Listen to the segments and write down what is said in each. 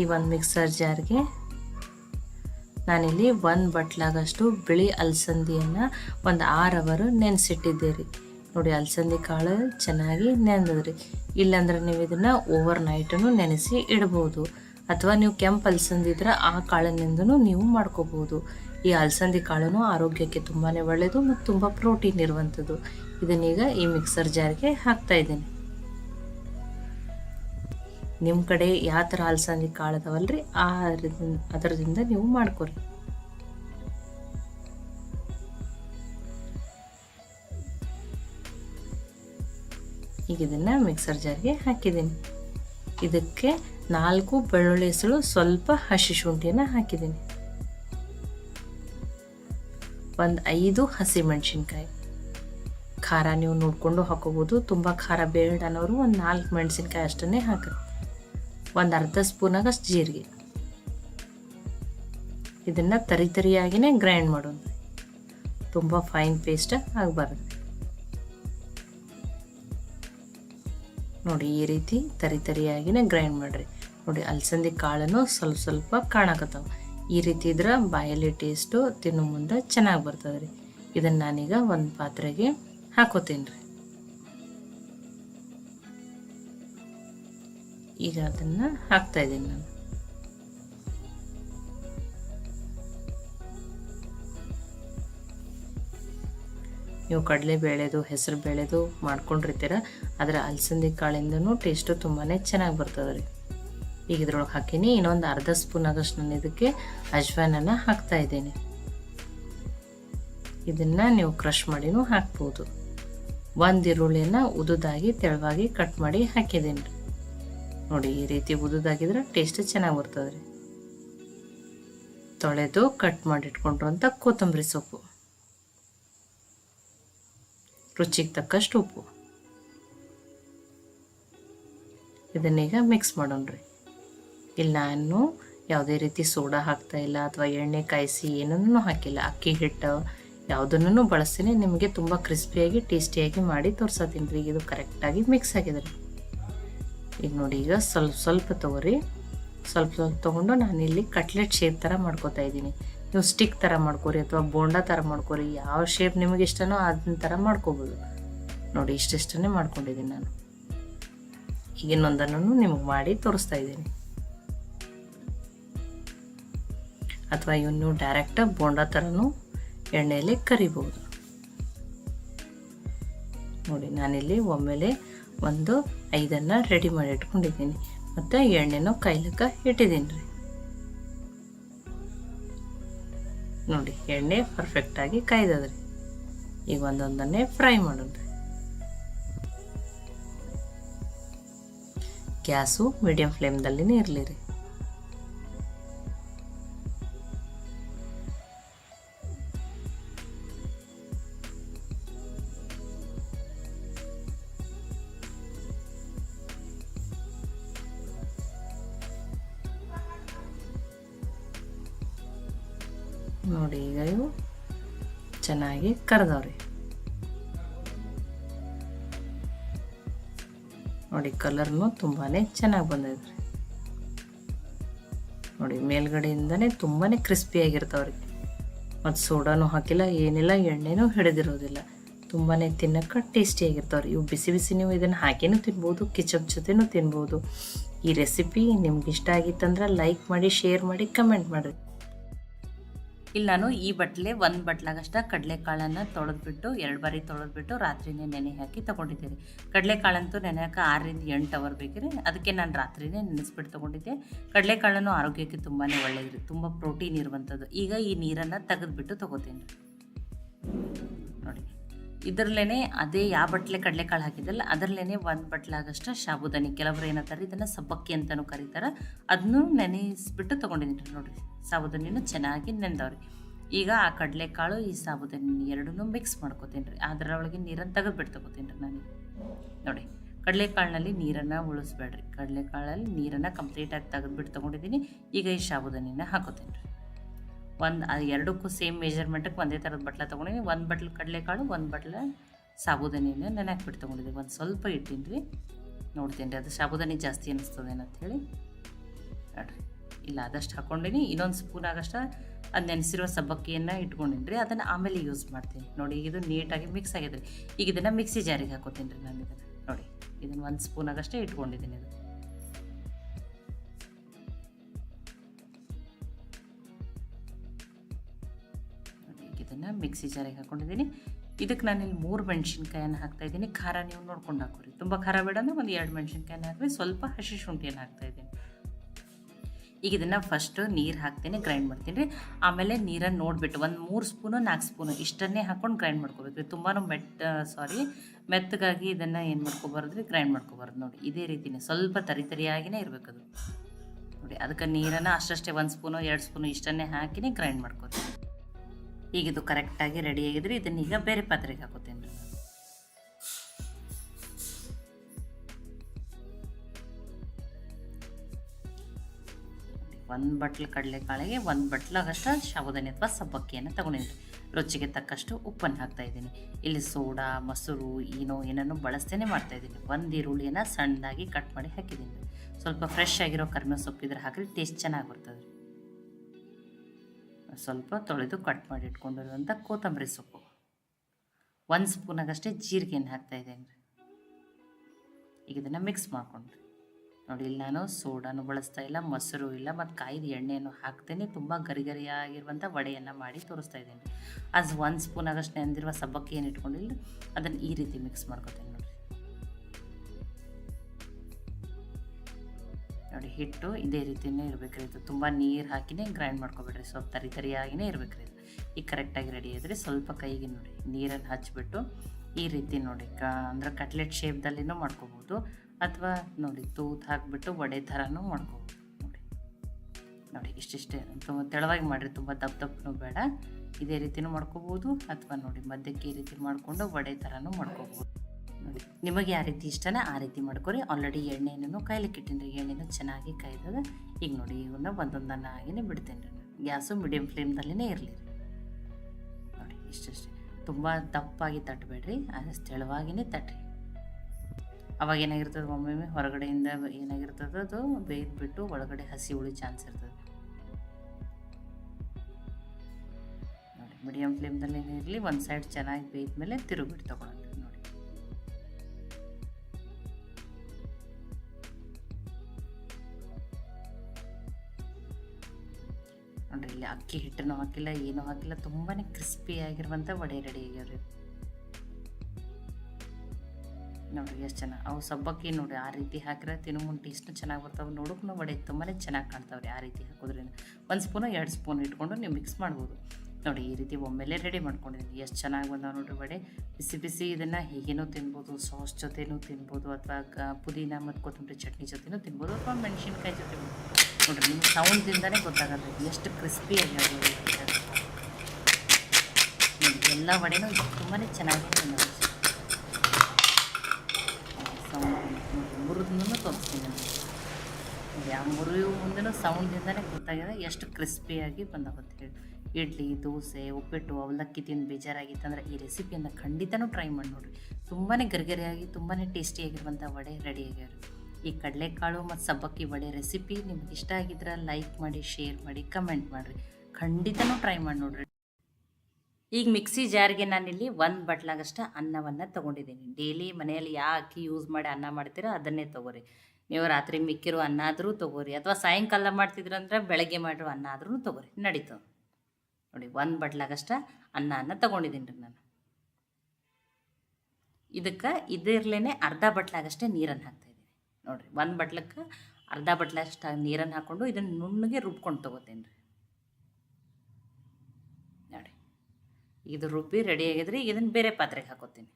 ಈ ಒಂದು ಮಿಕ್ಸರ್ ಜಾರ್ಗೆ ನಾನಿಲ್ಲಿ ಒಂದು ಬಟ್ಲಾಗಷ್ಟು ಬಿಳಿ ಅಲಸಂದಿಯನ್ನು ಒಂದು ಆರು ಅವರು ನೆನೆಸಿಟ್ಟಿದ್ದೆ ರೀ ನೋಡಿ, ಅಲಸಂದಿ ಕಾಳು ಚೆನ್ನಾಗಿ ನೆನೆದ್ರಿ ಇಲ್ಲಾಂದ್ರೆ ನೀವು ಇದನ್ನು ಓವರ್ ನೈಟನ್ನು ನೆನೆಸಿ ಇಡ್ಬೋದು. ಅಥವಾ ನೀವು ಕೆಂಪು ಅಲಸಂದಿ ಇದ್ರೆ ಆ ಕಾಳಿನಿಂದನೂ ನೀವು ಮಾಡ್ಕೋಬೋದು. ಈ ಅಲಸಂದಿ ಕಾಳು ಆರೋಗ್ಯಕ್ಕೆ ತುಂಬಾ ಒಳ್ಳೆಯದು ಮತ್ತು ತುಂಬ ಪ್ರೋಟೀನ್ ಇರುವಂಥದ್ದು. ಇದನ್ನೀಗ ಈ ಮಿಕ್ಸರ್ ಜಾರ್ಗೆ ಹಾಕ್ತಾ ಇದ್ದೀನಿ. ನಿಮ್ಮ ಕಡೆ ಯಾವ ಥರ ಅಲಸಂದಿ ಕಾಳು ಅದಾವಲ್ರಿ ಆ ಅದರದಿಂದ ನೀವು ಮಾಡ್ಕೊರಿ. ಈಗ ಇದನ್ನು ಮಿಕ್ಸರ್ ಜಾರ್ಗೆ ಹಾಕಿದ್ದೀನಿ. ಇದಕ್ಕೆ ನಾಲ್ಕು ಬೆಳ್ಳುಳ್ಳಿ ಹೆಸಳು, ಸ್ವಲ್ಪ ಹಸಿ ಶುಂಠಿಯನ್ನು ಹಾಕಿದ್ದೀನಿ. ಒಂದು ಐದು ಹಸಿ ಮೆಣಸಿನ್ಕಾಯಿ. ಖಾರ ನೀವು ನೋಡಿಕೊಂಡು ಹಾಕೋಬೋದು. ತುಂಬ ಖಾರ ಬೇಡ ಅನ್ನೋರು ಒಂದು ನಾಲ್ಕು ಮೆಣಸಿನ್ಕಾಯಿ ಅಷ್ಟನ್ನೇ ಹಾಕ್ರಿ. ಒಂದು ಅರ್ಧ ಸ್ಪೂನಾಗಷ್ಟು ಜೀರಿಗೆ. ಇದನ್ನು ತರಿ ತರಿಯಾಗಿನೇ ಗ್ರೈಂಡ್ ಮಾಡೋಣ ತುಂಬ ಫೈನ್ ಪೇಸ್ಟ್ ಆಗಬಾರ್ದು. ನೋಡಿ, ಈ ರೀತಿ ತರಿ ತರಿಯಾಗಿನೇ ಗ್ರೈಂಡ್ ಮಾಡಿರಿ. ನೋಡಿ, ಅಲಸಂದಿ ಕಾಳನ್ನು ಸ್ವಲ್ಪ ಸ್ವಲ್ಪ ಕಾಣಕತ್ತಾವ. ಈ ರೀತಿ ಇದ್ರೆ ಬಾಯಲ್ಲಿ ಟೇಸ್ಟು ತಿನ್ನೋ ಮುಂದೆ ಚೆನ್ನಾಗಿ ಬರ್ತದೆ ರೀ ಇದನ್ನು ನಾನೀಗ ಒಂದು ಪಾತ್ರೆಗೆ ಹಾಕೋತೀನಿ ರೀ ಈಗ ಅದನ್ನು ಹಾಕ್ತಾ ಇದ್ದೀನಿ ನಾನು. ನೀವು ಕಡಲೆ ಬೇಳೆದು, ಹೆಸರು ಬೇಳೆದು ಮಾಡ್ಕೊಂಡಿರ್ತೀರ, ಅದರ ಅಲಸಂದಿ ಕಾಳಿಂದನೂ ಟೇಸ್ಟು ತುಂಬಾ ಚೆನ್ನಾಗಿ ಬರ್ತದೆ ರೀ. ಈಗ ಇದ್ರೊಳಗೆ ಹಾಕಿನಿ, ಇನ್ನೊಂದು ಅರ್ಧ ಸ್ಪೂನ್ ಆಗಷ್ಟು ನಾನು ಇದಕ್ಕೆ ಅಜ್ವಾನನ ಹಾಕ್ತಾ ಇದ್ದೀನಿ. ಇದನ್ನು ನೀವು ಕ್ರಷ್ ಮಾಡಿನೂ ಹಾಕ್ಬೋದು. ಒಂದು ಈರುಳ್ಳಿಯನ್ನು ಉದುದಾಗಿ ತೆಳುವಾಗಿ ಕಟ್ ಮಾಡಿ ಹಾಕಿದ್ದೀನಿ ನೋಡಿ, ಈ ರೀತಿ ಉದುದಾಗಿದ್ರೆ ಟೇಸ್ಟ್ ಚೆನ್ನಾಗಿ ಬರ್ತದೆ ರೀ ತೊಳೆದು ಕಟ್ ಮಾಡಿ ಇಟ್ಕೊಂಡಿರುವಂಥ ಕೊತ್ತಂಬರಿ ಸೊಪ್ಪು. ರುಚಿಗೆ ತಕ್ಕಷ್ಟು ಉಪ್ಪು. ಇದನ್ನೀಗ ಮಿಕ್ಸ್ ಮಾಡೋಣ ರೀ ಇಲ್ಲಿ ನಾನು ಯಾವುದೇ ರೀತಿ ಸೋಡಾ ಹಾಕ್ತಾ ಇಲ್ಲ ಅಥವಾ ಎಣ್ಣೆ ಕಾಯಿಸಿ ಏನನ್ನೂ ಹಾಕಿಲ್ಲ. ಅಕ್ಕಿ ಹಿಟ್ಟು ಯಾವುದನ್ನು ಬಳಸ್ತೀನಿ. ನಿಮಗೆ ತುಂಬ ಕ್ರಿಸ್ಪಿಯಾಗಿ ಟೇಸ್ಟಿಯಾಗಿ ಮಾಡಿ ತೋರ್ಸತ್ತೀನಿ. ರೀ ಇದು ಕರೆಕ್ಟಾಗಿ ಮಿಕ್ಸ್ ಆಗಿದೆ ರೀ ಈಗ ನೋಡಿ, ಈಗ ಸ್ವಲ್ಪ ಸ್ವಲ್ಪ ತೊಗೊರಿ. ಸ್ವಲ್ಪ ಸ್ವಲ್ಪ ತೊಗೊಂಡು ನಾನಿಲ್ಲಿ ಕಟ್ಲೆಟ್ ಶೇಪ್ ಥರ ಮಾಡ್ಕೋತಾ ಇದ್ದೀನಿ. ನೀವು ಸ್ಟಿಕ್ ಥರ ಮಾಡ್ಕೊರಿ ಅಥವಾ ಬೋಂಡಾ ಥರ ಮಾಡ್ಕೊರಿ, ಯಾವ ಶೇಪ್ ನಿಮಗೆ ಇಷ್ಟನೋ ಅದನ್ನ ಥರ ಮಾಡ್ಕೋಬೋದು. ನೋಡಿ, ಇಷ್ಟಿಷ್ಟನ್ನೇ ಮಾಡ್ಕೊಂಡಿದ್ದೀನಿ ನಾನು. ಈಗ ಇನ್ನೊಂದನ್ನು ನಿಮಗೆ ಮಾಡಿ ತೋರಿಸ್ತಾ ಇದ್ದೀನಿ. ಅಥವಾ ಇವನು ನೀವು ಡೈರೆಕ್ಟ್ ಬೋಂಡಾ ಥರನೂ ಎಣ್ಣೆಯಲ್ಲಿ ಕರಿಬೋದು. ನೋಡಿ, ನಾನಿಲ್ಲಿ ಒಮ್ಮೆಲೆ ಒಂದು ಐದನ್ನು ರೆಡಿ ಮಾಡಿ ಇಟ್ಕೊಂಡಿದ್ದೀನಿ. ಮತ್ತು ಎಣ್ಣೆನೂ ಕಾಯ್ಲಿಕ್ಕೆ ಇಟ್ಟಿದ್ದೀನಿ ರೀ. ನೋಡಿ, ಎಣ್ಣೆ ಪರ್ಫೆಕ್ಟಾಗಿ ಕಾಯ್ದದ್ರಿ. ಈಗ ಒಂದೊಂದನ್ನೇ ಫ್ರೈ ಮಾಡೋಣ್ರಿ ಗ್ಯಾಸು ಮೀಡಿಯಂ ಫ್ಲೇಮ್ದಲ್ಲಿನೇ ಇರಲಿ ರೀ. ನೋಡಿ ಈಗ ಇವು ಚೆನ್ನಾಗಿ ಕರೆದವ್ರಿ. ನೋಡಿ ಕಲರ್ನು ತುಂಬಾ ಚೆನ್ನಾಗಿ ರೀ ನೋಡಿ ಮೇಲ್ಗಡೆಯಿಂದನೇ ತುಂಬಾ ಕ್ರಿಸ್ಪಿಯಾಗಿರ್ತಾವ್ರಿ ಮತ್ತು ಸೋಡಾನು ಹಾಕಿಲ್ಲ, ಏನಿಲ್ಲ, ಎಣ್ಣೆನೂ ಹಿಡಿದಿರೋದಿಲ್ಲ. ತುಂಬಾ ತಿನ್ನಕ್ಕೆ ಟೇಸ್ಟಿಯಾಗಿರ್ತಾವ್ರಿ ಇವು ಬಿಸಿ ಬಿಸಿ ನೀವು ಇದನ್ನು ಹಾಕಿನೂ ತಿನ್ಬೋದು ಕಿಚಪ್ ಜೊತೆನೂ ತಿನ್ಬೋದು. ಈ ರೆಸಿಪಿ ನಿಮ್ಗೆ ಇಷ್ಟ ಆಗಿತ್ತಂದ್ರೆ ಲೈಕ್ ಮಾಡಿ, ಶೇರ್ ಮಾಡಿ, ಕಮೆಂಟ್ ಮಾಡಿರಿ. ಇಲ್ಲಿ ನಾನು ಈ ಬಟ್ಲೆ, ಒಂದು ಬಟ್ಲಾಗಷ್ಟ ಕಡಲೆಕಾಳನ್ನು ತೊಳೆದ್ಬಿಟ್ಟು, ಎರಡು ಬಾರಿ ತೊಳೆದ್ಬಿಟ್ಟು ರಾತ್ರಿನೇ ನೆನೆ ಹಾಕಿ ತೊಗೊಂಡಿದ್ದೀನಿ. ಕಡಲೆಕಾಳಂತೂ ನೆನೆ ಹಾಕಿ ಆರರಿಂದ ಎಂಟು ಅವರ್ ಬೇಕ್ರಿ ಅದಕ್ಕೆ ನಾನು ರಾತ್ರಿನೇ ನೆನೆಸ್ಬಿಟ್ಟು ತೊಗೊಂಡಿದ್ದೆ. ಕಡಲೆಕಾಳನ್ನು ಆರೋಗ್ಯಕ್ಕೆ ತುಂಬಾ ಒಳ್ಳೆಯದು ತುಂಬ ಪ್ರೋಟೀನ್ ಇರುವಂಥದ್ದು. ಈಗ ಈ ನೀರನ್ನು ತೆಗೆದ್ಬಿಟ್ಟು ತೊಗೋತೀನಿ. ಇದರಲ್ಲೇ ಅದೇ ಯಾವ ಬಟ್ಲೆ ಕಡಲೆಕಾಳು ಹಾಕಿದ್ದಲ್ಲ ಅದರಲ್ಲೇ ಒಂದು ಬಟ್ಲಾಗಷ್ಟು ಸಾಬುದಾನಿ ಕೆಲವರು ಏನಂತಾರೆ, ಇದನ್ನು ಸಬ್ಬಕ್ಕಿ ಅಂತಲೂ ಕರೀತಾರೆ. ಅದನ್ನು ನೆನೆಸ್ಬಿಟ್ಟು ತೊಗೊಂಡಿದ್ದೀನಿ ನೋಡಿರಿ. ಸಾಬುದಾನಿನೂ ಚೆನ್ನಾಗಿ ನೆನೆದವ್ರಿ ಈಗ ಆ ಕಡಲೆಕಾಳು, ಈ ಸಾಬುದಾನಿ ಎರಡನ್ನೂ ಮಿಕ್ಸ್ ಮಾಡ್ಕೋತೀನಿ ರೀ. ಅದರೊಳಗೆ ನೀರನ್ನು ತೆಗೆದುಬಿಟ್ಟು ತೊಗೋತೀನಿ ರೀ ನಾನು. ನೋಡಿ, ಕಡಲೆಕಾಳಿನಲ್ಲಿ ನೀರನ್ನು ಉಳಿಸ್ಬೇಡ್ರಿ. ಕಡಲೆಕಾಳಲ್ಲಿ ನೀರನ್ನು ಕಂಪ್ಲೀಟಾಗಿ ತೆಗೆದ್ಬಿಟ್ಟು ತೊಗೊಂಡಿದ್ದೀನಿ. ಈಗ ಈ ಸಾಬುದಾನಿನ ಹಾಕೋತೀನಿ ರೀ. ಒಂದು ಎರಡಕ್ಕೂ ಸೇಮ್ ಮೆಜರ್ಮೆಂಟಕ್ಕೆ ಒಂದೇ ಥರದ ಬಟ್ಲ ತೊಗೊಂಡಿನಿ ಒಂದು ಬಟ್ಲು ಕಡಲೆಕಾಳು, ಒಂದು ಬಟ್ಲ ಸಾಬುದಾನಿನ ನೆನೆ ಹಾಕ್ಬಿಟ್ಟು ತೊಗೊಂಡಿದ್ದೀನಿ ಒಂದು ಸ್ವಲ್ಪ ಇಟ್ಟಿದ್ವಿ ರೀ ನೋಡ್ತೀನಿ ರೀ ಅದು ಸಾಬುದಾನಿ ಜಾಸ್ತಿ ಅನ್ನಿಸ್ತದೇನಂತ ಹೇಳಿ ನೋಡ್ರಿ, ಇಲ್ಲ ಆದಷ್ಟು ಹಾಕ್ಕೊಂಡಿನಿ ಇನ್ನೊಂದು ಸ್ಪೂನ್ ಆಗಷ್ಟು ಅದು ನೆನೆಸಿರುವ ಸಬ್ಬಕ್ಕಿಯನ್ನು ಇಟ್ಕೊಂಡಿನಿ ರೀ ಅದನ್ನು ಆಮೇಲೆ ಯೂಸ್ ಮಾಡ್ತೀನಿ. ನೋಡಿ ಈಗ ಇದು ನೀಟಾಗಿ ಮಿಕ್ಸ್ ಆಗಿದೆ ಈಗ ಇದನ್ನು ಮಿಕ್ಸಿ ಜಾರಿಗೆ ಹಾಕೋತೀನಿ ರೀ ನಾನು ಇದನ್ನು. ನೋಡಿ, ಇದನ್ನು ಒಂದು ಸ್ಪೂನ್ ಆಗಷ್ಟೇ ಇಟ್ಕೊಂಡಿದ್ದೀನಿ ಇದು ಮಿಕ್ಸಿ ಜಾರಿಗೆ ಹಾಕೊಂಡಿದ್ದೀನಿ. ಇದಕ್ಕೆ ನಾನು ಇಲ್ಲಿ ಮೂರು ಮೆಣಸಿನ್ಕಾಯನ್ನು ಹಾಕ್ತಾ ಇದ್ದೀನಿ. ಖಾರ ನೀವು ನೋಡ್ಕೊಂಡು ಹಾಕೋರಿ ತುಂಬ ಖಾರ ಬೇಡ ಅಂದ್ರೆ ಒಂದು ಎರಡು ಮೆಣಸಿನ್ಕಾಯನ್ನ ಹಾಕಿ ಸ್ವಲ್ಪ ಹಸಿ ಶುಂಠಿಯನ್ನು ಹಾಕ್ತಾ ಇದ್ದೀನಿ. ಈಗ ಇದನ್ನು ಫಸ್ಟು ನೀರು ಹಾಕ್ತೀನಿ ಗ್ರೈಂಡ್ ಮಾಡ್ತೀನಿ. ರೀ ಆಮೇಲೆ ನೀರನ್ನು ನೋಡಿಬಿಟ್ಟು ಒಂದು ಮೂರು ಸ್ಪೂನು, ನಾಲ್ಕು ಸ್ಪೂನು ಇಷ್ಟನ್ನೇ ಹಾಕ್ಕೊಂಡು ಗ್ರೈಂಡ್ ಮಾಡ್ಕೋಬೇಕು. ರೀ ತುಂಬಾ ಮೆಟ್ ಸಾರಿ ಮೆತ್ತಗಾಗಿ ಇದನ್ನು ಏನು ಮಾಡ್ಕೊಬಾರ್ದು ರೀ ಗ್ರೈಂಡ್ ಮಾಡ್ಕೋಬಾರ್ದು ನೋಡಿ. ಇದೇ ರೀತಿನೇ ಸ್ವಲ್ಪ ತರಿ ತರಿಯಾಗಿನೇ ಇರಬೇಕು ಅದು ನೋಡಿ, ಅದಕ್ಕೆ ನೀರನ್ನು ಅಷ್ಟಷ್ಟೇ ಒಂದು ಸ್ಪೂನು, ಎರಡು ಸ್ಪೂನು ಇಷ್ಟನ್ನೇ ಹಾಕಿನೇ ಗ್ರೈಂಡ್ ಮಾಡ್ಕೋತೀನಿ. ಈಗ ಇದು ಕರೆಕ್ಟಾಗಿ ರೆಡಿ ಆಗಿದ್ರೆ ಇದನ್ನ ಈಗ ಬೇರೆ ಪಾತ್ರೆಗೆ ಹಾಕೋತೀನಿ ನಾನು. ಒಂದು ಬಟ್ಲು ಕಡಲೆಕಾಳಿಗೆ, ಒಂದು ಬಟ್ಲಾಗಷ್ಟು ಸಾಬುದಾನಿ ಅಥವಾ ಸಬ್ಬಕ್ಕಿಯನ್ನು ತೊಗೊಂಡಿದ್ದೀನಿ ರುಚಿಗೆ ತಕ್ಕಷ್ಟು ಉಪ್ಪನ್ನು ಹಾಕ್ತಾ ಇದ್ದೀನಿ. ಇಲ್ಲಿ ಸೋಡಾ, ಮೊಸರು ಏನೋ ಏನನ್ನು ಬಳಸ್ತೇನೆ ಮಾಡ್ತಾ ಇದ್ದೀನಿ. ಒಂದು ಈರುಳ್ಳಿಯನ್ನು ಸಣ್ಣದಾಗಿ ಕಟ್ ಮಾಡಿ ಹಾಕಿದ್ದೀನಿ. ಸ್ವಲ್ಪ ಫ್ರೆಶ್ ಆಗಿರೋ ಕರ್ಮೆ ಸೊಪ್ಪಿದ್ರೆ ಹಾಕಿದ್ರೆ ಟೇಸ್ಟ್ ಚೆನ್ನಾಗಿ ಬರ್ತದೆ ಸ್ವಲ್ಪ ತೊಳೆದು ಕಟ್ ಮಾಡಿ ಇಟ್ಕೊಂಡಿರುವಂಥ ಕೊತ್ತಂಬರಿ ಸೊಪ್ಪು. ಒಂದು ಸ್ಪೂನಾಗಷ್ಟೇ ಜೀರಿಗೆಯನ್ನು ಹಾಕ್ತಾ ಇದ್ದೇನೆ ರೀ. ಈಗ ಇದನ್ನು ಮಿಕ್ಸ್ ಮಾಡ್ಕೊಂಡ್ರಿ. ನೋಡಿ, ಇಲ್ಲಿ ನಾನು ಸೋಡಾನು ಬಳಸ್ತಾ ಇಲ್ಲ, ಮೊಸರು ಇಲ್ಲ, ಮತ್ತು ಕಾಯಿದ ಎಣ್ಣೆಯನ್ನು ಹಾಕ್ತೇನೆ. ತುಂಬ ಗರಿ ಗರಿಯಾಗಿರುವಂಥ ವಡೆಯನ್ನು ಮಾಡಿ ತೋರಿಸ್ತಾ ಇದ್ದೀನಿ ಅದು ಒಂದು ಸ್ಪೂನ್ ಆಗಷ್ಟು ನೆಂದಿರುವ ಸಬ್ಬಕ್ಕಿ ಏನು ಇಟ್ಕೊಂಡಿಲ್ಲ, ಅದನ್ನು ಈ ರೀತಿ ಮಿಕ್ಸ್ ಮಾಡ್ಕೊತೀನಿ. ಹಿಟ್ಟು ಇದೇ ರೀತಿಯೇ ಇರಬೇಕ್ರಿ. ಇದು ತುಂಬ ನೀರು ಹಾಕಿನೇ ಗ್ರೈಂಡ್ ಮಾಡ್ಕೊಬೇಡ್ರಿ. ಸ್ವಲ್ಪ ತರಿ ತರಿಯಾಗಿನೇ ಇರಬೇಕ್ರಿ ಇದು. ಈಗ ಕರೆಕ್ಟಾಗಿ ರೆಡಿ ಆದರೆ ಸ್ವಲ್ಪ ಕೈಗೆ ನೋಡಿ, ನೀರನ್ನು ಹಚ್ಚಿಬಿಟ್ಟು ಈ ರೀತಿ ನೋಡಿ, ಕ ಅಂದ್ರೆ ಕಟ್ಲೆಟ್ ಶೇಪ್ದಲ್ಲಿನೂ ಮಾಡ್ಕೋಬೋದು. ಅಥವಾ ನೋಡಿ, ತೂತ್ ಹಾಕಿಬಿಟ್ಟು ವಡೆ ಥರನೂ ಮಾಡ್ಕೋಬೋದು. ನೋಡಿ. ನೋಡಿ, ಇಷ್ಟಿಷ್ಟೇ. ತುಂಬ ತೆಳವಾಗಿ ಮಾಡಿರಿ, ತುಂಬ ದಪ್ಪ ದಪ್ಪನೂ ಬೇಡ. ಇದೇ ರೀತಿನೂ ಮಾಡ್ಕೋಬೋದು. ಅಥವಾ ನೋಡಿ, ಮಧ್ಯಕ್ಕೆ ಈ ರೀತಿ ಮಾಡಿಕೊಂಡು ವಡೆ ಥರನೂ ಮಾಡ್ಕೋಬೋದು. ನೋಡಿ. ನಿಮಗೆ ಯಾವ ರೀತಿ ಇಷ್ಟನೇ ಆ ರೀತಿ ಮಾಡ್ಕೊರಿ. ಆಲ್ರೆಡಿ ಎಣ್ಣೆನೂ ಕಾಯ್ಲಿಕ್ಕೆ ಇಟ್ಟಿನಿ ಎಣ್ಣೆನೂ ಚೆನ್ನಾಗಿ ಕಾಯ್ದದ ಈಗ ನೋಡಿ ಇವನ್ನ ಒಂದೊಂದನ್ನ ಹಾಗೆಯೇ ಬಿಡ್ತೇನೆ ರೀ ಗ್ಯಾಸು ಮೀಡಿಯಂ ಫ್ಲೇಮ್ದಲ್ಲಿನೇ ಇರಲಿ. ನೋಡಿ, ಇಷ್ಟಷ್ಟೇ. ತುಂಬ ದಪ್ಪಾಗಿ ತಟ್ಟಬೇಡ್ರಿ ಅಷ್ಟು ತೆಳುವಾಗಿನೇ ತಟ್ಟಿ ಅವಾಗ ಏನಾಗಿರ್ತದೆ ಒಮ್ಮೊಮ್ಮೆ ಹೊರಗಡೆಯಿಂದ ಏನಾಗಿರ್ತದೆ ಅದು ಬೇಯ್ದುಬಿಟ್ಟು ಒಳಗಡೆ ಹಸಿ ಉಳಿ ಚಾನ್ಸ್ ಇರ್ತದೆ. ನೋಡಿ ಮೀಡಿಯಮ್ ಫ್ಲೇಮ್ದಲ್ಲಿ ಇರಲಿ. ಒಂದು ಸೈಡ್ ಚೆನ್ನಾಗಿ ಬೇಯ್ದ ಮೇಲೆ ತಿರುಗಿಬಿಟ್ಟು ತೊಗೊಳೋಣ ನೋಡ್ರಿ ಇಲ್ಲಿ ಅಕ್ಕಿ ಹಿಟ್ಟನ್ನು ಹಾಕಿಲ್ಲ, ಏನೂ ಹಾಕಿಲ್ಲ ತುಂಬಾ ಕ್ರಿಸ್ಪಿ ಆಗಿರುವಂಥ ವಡೆ ರೆಡಿ ಆಗ್ಯಾವ್ರಿ. ನೋಡಿ ಎಷ್ಟು ಚೆನ್ನಾಗಿ, ಅವು ಸಬ್ಬಕ್ಕಿ ನೋಡಿ, ಆ ರೀತಿ ಹಾಕಿದ್ರೆ ತಿನ್ನು ಮುಂಟು ಇಷ್ಟು ಚೆನ್ನಾಗಿ ಬರ್ತಾವೆ. ನೋಡೋಕ್ಕೂ ವಡೆ ತುಂಬಾ ಚೆನ್ನಾಗಿ ಕಾಣ್ತಾವೆ ರೀ ಆ ರೀತಿ ಹಾಕೋದ್ರಿಂದ. ಒಂದು ಸ್ಪೂನ್, ಎರಡು ಸ್ಪೂನ್ ಇಟ್ಕೊಂಡು ನೀವು ಮಿಕ್ಸ್ ಮಾಡ್ಬೋದು. ನೋಡಿ, ಈ ರೀತಿ ಒಮ್ಮೆಲೆ ರೆಡಿ ಮಾಡ್ಕೊಂಡಿದ್ದೀನಿ. ಎಷ್ಟು ಚೆನ್ನಾಗಿ ಬಂದಾವೆ ನೋಡ್ರಿ ವಡೆ. ಬಿಸಿ ಬಿಸಿ ಇದನ್ನು ಹೀಗೇನೂ ತಿನ್ಬೋದು ಸಾಸ್ ಜೊತೆನೂ ತಿನ್ಬೋದು, ಅಥವಾ ಪುದೀನ ಮತ್ತು ಕೊತ್ತಂಬರಿ ಚಟ್ನಿ ಜೊತೆನೂ ತಿನ್ಬೋದು, ಅಥವಾ ಮೆಣಸಿನ್ಕಾಯಿ ಜೊತೆ ನೋಡ್ರಿ ನಿಮ್ಗೆ ಸೌಂಡ್ದಿಂದನೇ ಗೊತ್ತಾಗಲ್ಲ ಇದು ಎಷ್ಟು ಕ್ರಿಸ್ಪಿ ಆಗ್ಯಾವ ಎಲ್ಲ ವಡೆನೂ ತುಂಬಾ ಚೆನ್ನಾಗಿ ಸೌಂಡ್ ಮುರಿದ್ನೂ ತೋರಿಸ್ತೀನಿ ಯಾವ ಮುರಿ ಮುಂದೆನೂ ಸೌಂಡ್ದಿಂದನೇ ಗೊತ್ತಾಗಿದೆ ಎಷ್ಟು ಕ್ರಿಸ್ಪಿಯಾಗಿ ಬಂದಾಗುತ್ತೆ ಇಡ್ಲಿ, ದೋಸೆ, ಉಪ್ಪಿಟ್ಟು, ಅವಲಕ್ಕಿ ತಿಂದು ಬೇಜಾರಾಗಿತ್ತಂದ್ರೆ ಈ ರೆಸಿಪಿಯನ್ನು ಖಂಡಿತನೂ ಟ್ರೈ ಮಾಡಿ ನೋಡಿರಿ. ತುಂಬಾ ಗರಿಗರಿಯಾಗಿ ತುಂಬಾ ಟೇಸ್ಟಿಯಾಗಿರುವಂಥ ವಡೆ ರೆಡಿ ಆಗ್ಯಾರ ಈ ಕಡಲೆಕಾಳು ಮತ್ತು ಸಬ್ಬಕ್ಕಿ ವಡೆ ರೆಸಿಪಿ ನಿಮ್ಗೆ ಇಷ್ಟ ಆಗಿದ್ರೆ ಲೈಕ್ ಮಾಡಿ ಶೇರ್ ಮಾಡಿ ಕಮೆಂಟ್ ಮಾಡಿರಿ. ಖಂಡಿತನೂ ಟ್ರೈ ಮಾಡಿ ನೋಡ್ರಿ. ಈಗ ಮಿಕ್ಸಿ ಜಾರ್ಗೆ ನಾನಿಲ್ಲಿ ಒಂದು ಬಟ್ಲಾಗಷ್ಟು ಅನ್ನವನ್ನು ತೊಗೊಂಡಿದ್ದೀನಿ. ಡೈಲಿ ಮನೆಯಲ್ಲಿ ಯಾವ ಅಕ್ಕಿ ಯೂಸ್ ಮಾಡಿ ಅನ್ನ ಮಾಡ್ತೀರೋ ಅದನ್ನೇ ತೊಗೋರಿ. ನೀವು ರಾತ್ರಿ ಮಿಕ್ಕಿರೋ ಅನ್ನ ಆದರೂ ತೊಗೋರಿ. ಅಥವಾ ಸಾಯಂಕಾಲ ಮಾಡ್ತಿದ್ರಂದ್ರೆ ಬೆಳಗ್ಗೆ ಮಾಡಿರೋ ಅನ್ನ ಆದ್ರೂ ತೊಗೋರಿ. ನಡೀತು. ನೋಡಿ, ಒಂದು ಬಟ್ಲಾಗಷ್ಟ ಅನ್ನವನ್ನು ತೊಗೊಂಡಿದ್ದೀನಿ ರೀ ನಾನು. ಇದಕ್ಕೆ ಇದಿರ್ಲೇ ಅರ್ಧ ಬಟ್ಲಾಗಷ್ಟೇ ನೀರನ್ನು ಹಾಕ್ತಾಯಿದ್ದೀನಿ ನೋಡಿರಿ, ಒಂದು ಬಟ್ಲಕ್ಕೆ ಅರ್ಧ ಬಟ್ಲಷ್ಟು ನೀರನ್ನು ಹಾಕ್ಕೊಂಡು ಇದನ್ನು ನುಣ್ಣಗೆ ರುಬ್ಕೊಂಡು ತೊಗೋತೀನಿ ರೀ. ನೋಡಿ ಇದು ರುಬ್ಬಿ ರೆಡಿ ಆಗಿದ್ರೆ ಇದನ್ನು ಬೇರೆ ಪಾತ್ರೆಗೆ ಹಾಕೋತೀನಿ.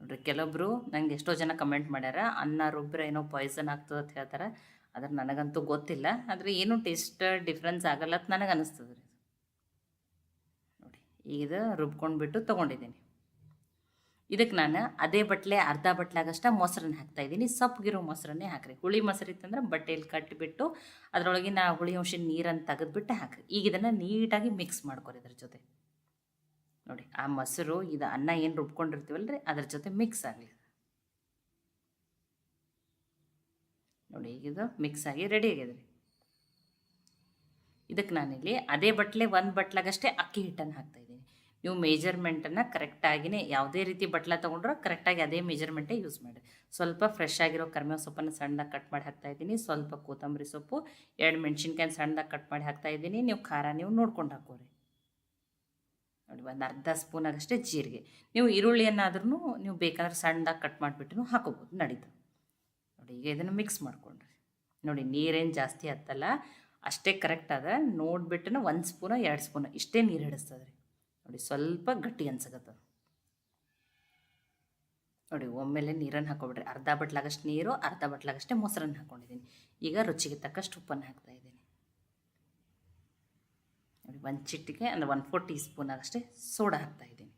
ನೋಡಿರಿ ಕೆಲವೊಬ್ಬರು ನಂಗೆ ಎಷ್ಟೋ ಜನ ಕಮೆಂಟ್ ಮಾಡ್ಯಾರ, ಅನ್ನ ರುಬ್ಬರ ಏನೋ ಪಾಯ್ಸನ್ ಆಗ್ತದೆ ಅಂತ ಹೇಳ್ತಾರೆ, ಆದ್ರೆ ನನಗಂತೂ ಗೊತ್ತಿಲ್ಲ, ಆದರೆ ಏನೂ ಟೇಸ್ಟ್ ಡಿಫ್ರೆನ್ಸ್ ಆಗಲ್ಲ ಅಂತ ನನಗೆ ಅನಿಸ್ತದೆ ರೀ. ನೋಡಿ ಈಗ ರುಬ್ಕೊಂಡ್ಬಿಟ್ಟು ತೊಗೊಂಡಿದ್ದೀನಿ. ಇದಕ್ಕೆ ನಾನು ಅದೇ ಬಟ್ಲೆ, ಅರ್ಧ ಬಟ್ಲಾಗಷ್ಟ ಮೊಸರನ್ನ ಹಾಕ್ತಾಯಿದ್ದೀನಿ ಸಪ್ಪಗಿರೋ ಮೊಸರನ್ನೇ ಹಾಕ್ರಿ. ಹುಳಿ ಮೊಸರು ಇತ್ತಂದ್ರೆ ಬಟ್ಟೆಯಲ್ಲಿ ಕಟ್ಟಿಬಿಟ್ಟು ಅದರೊಳಗಿನ ಹುಳಿ ಅಂಶ ನೀರನ್ನು ತೆಗೆದ್ಬಿಟ್ಟು ಹಾಕ್ರಿ. ಈಗ ಇದನ್ನು ನೀಟಾಗಿ ಮಿಕ್ಸ್ ಮಾಡ್ಕೊರಿ ಇದ್ರ ಜೊತೆ. ನೋಡಿ, ಆ ಮೊಸರು, ಇದು ಅನ್ನ ಏನು ರುಬ್ಕೊಂಡಿರ್ತೀವಲ್ಲ ರೀ ಅದ್ರ ಜೊತೆ ಮಿಕ್ಸ್ ಆಗಲಿ. ನೋಡಿ, ಈಗ ಇದು ಮಿಕ್ಸ್ ಆಗಿ ರೆಡಿ ಆಗಿದೆ ರೀ ಇದಕ್ಕೆ ನಾನಿಲ್ಲಿ ಅದೇ ಬಟ್ಲೆ, ಒಂದು ಬಟ್ಲಾಗಷ್ಟೇ ಅಕ್ಕಿ ಹಿಟ್ಟನ್ನು ಹಾಕ್ತಾಯಿದ್ದೀನಿ ನೀವು ಮೇಜರ್ಮೆಂಟನ್ನು ಕರೆಕ್ಟಾಗಿಯೇ ಯಾವುದೇ ರೀತಿ ಬಟ್ಲ ತೊಗೊಂಡ್ರೂ ಕರೆಕ್ಟಾಗಿ ಅದೇ ಮೇಜರ್ಮೆಂಟೇ ಯೂಸ್ ಮಾಡಿ. ಸ್ವಲ್ಪ ಫ್ರೆಶ್ ಆಗಿರೋ ಕರ್ಮೆ ಸೊಪ್ಪನ್ನು ಸಣ್ಣದಾಗಿ ಕಟ್ ಮಾಡಿ ಹಾಕ್ತಾ ಇದ್ದೀನಿ. ಸ್ವಲ್ಪ ಕೊತ್ತಂಬರಿ ಸೊಪ್ಪು, ಎರಡು ಮೆಣಸಿನ್ಕಾಯಿ ಸಣ್ಣದಾಗಿ ಕಟ್ ಮಾಡಿ ಹಾಕ್ತಾ ಇದ್ದೀನಿ. ನೀವು ಖಾರ ನೀವು ನೋಡ್ಕೊಂಡು ಹಾಕೋರಿ. ನೋಡಿ, ಒಂದು ಅರ್ಧ ಸ್ಪೂನಾಗಷ್ಟೇ ಜೀರಿಗೆ. ನೀವು ಈರುಳ್ಳಿಯನ್ನಾದ್ರೂ ನೀವು ಬೇಕಾದ್ರೆ ಸಣ್ಣದಾಗಿ ಕಟ್ ಮಾಡಿಬಿಟ್ಟು ಹಾಕೋಬೋದು, ನಡೀತು. ನೋಡಿ, ಈಗ ಇದನ್ನು ಮಿಕ್ಸ್ ಮಾಡ್ಕೊಂಡ್ರಿ. ನೋಡಿ, ನೀರೇನು ಜಾಸ್ತಿ ಹತ್ತಲ್ಲ, ಅಷ್ಟೇ ಕರೆಕ್ಟ್ ಅದ ನೋಡಿಬಿಟ್ಟು ಒಂದು ಸ್ಪೂನ ಎರಡು ಸ್ಪೂನ ಇಷ್ಟೇ ನೀರು ಹಿಡಿಸ್ತದೆ ರೀ ನೋಡಿ, ಸ್ವಲ್ಪ ಗಟ್ಟಿ ಅನ್ಸಕತ್ತ. ನೋಡಿ, ಒಮ್ಮೆಲೆ ನೀರನ್ನು ಹಾಕೊಬಿಡ್ರಿ. ಅರ್ಧ ಬಟ್ಲಾಗಷ್ಟು ನೀರು, ಅರ್ಧ ಬಟ್ಲಾಗಷ್ಟೇ ಮೊಸರನ್ನು ಹಾಕ್ಕೊಂಡಿದ್ದೀನಿ ಈಗ ರುಚಿಗೆ ತಕ್ಕಷ್ಟು ಉಪ್ಪನ್ನು ಹಾಕ್ತಾ ಇದ್ದೀನಿ. ನೋಡಿ, ಒಂದು ಚಿಟ್ಟಿಗೆ ಅಂದರೆ one four teaspoon ಆಗಷ್ಟೇ soda ಹಾಕ್ತಾ ಇದ್ದೀನಿ.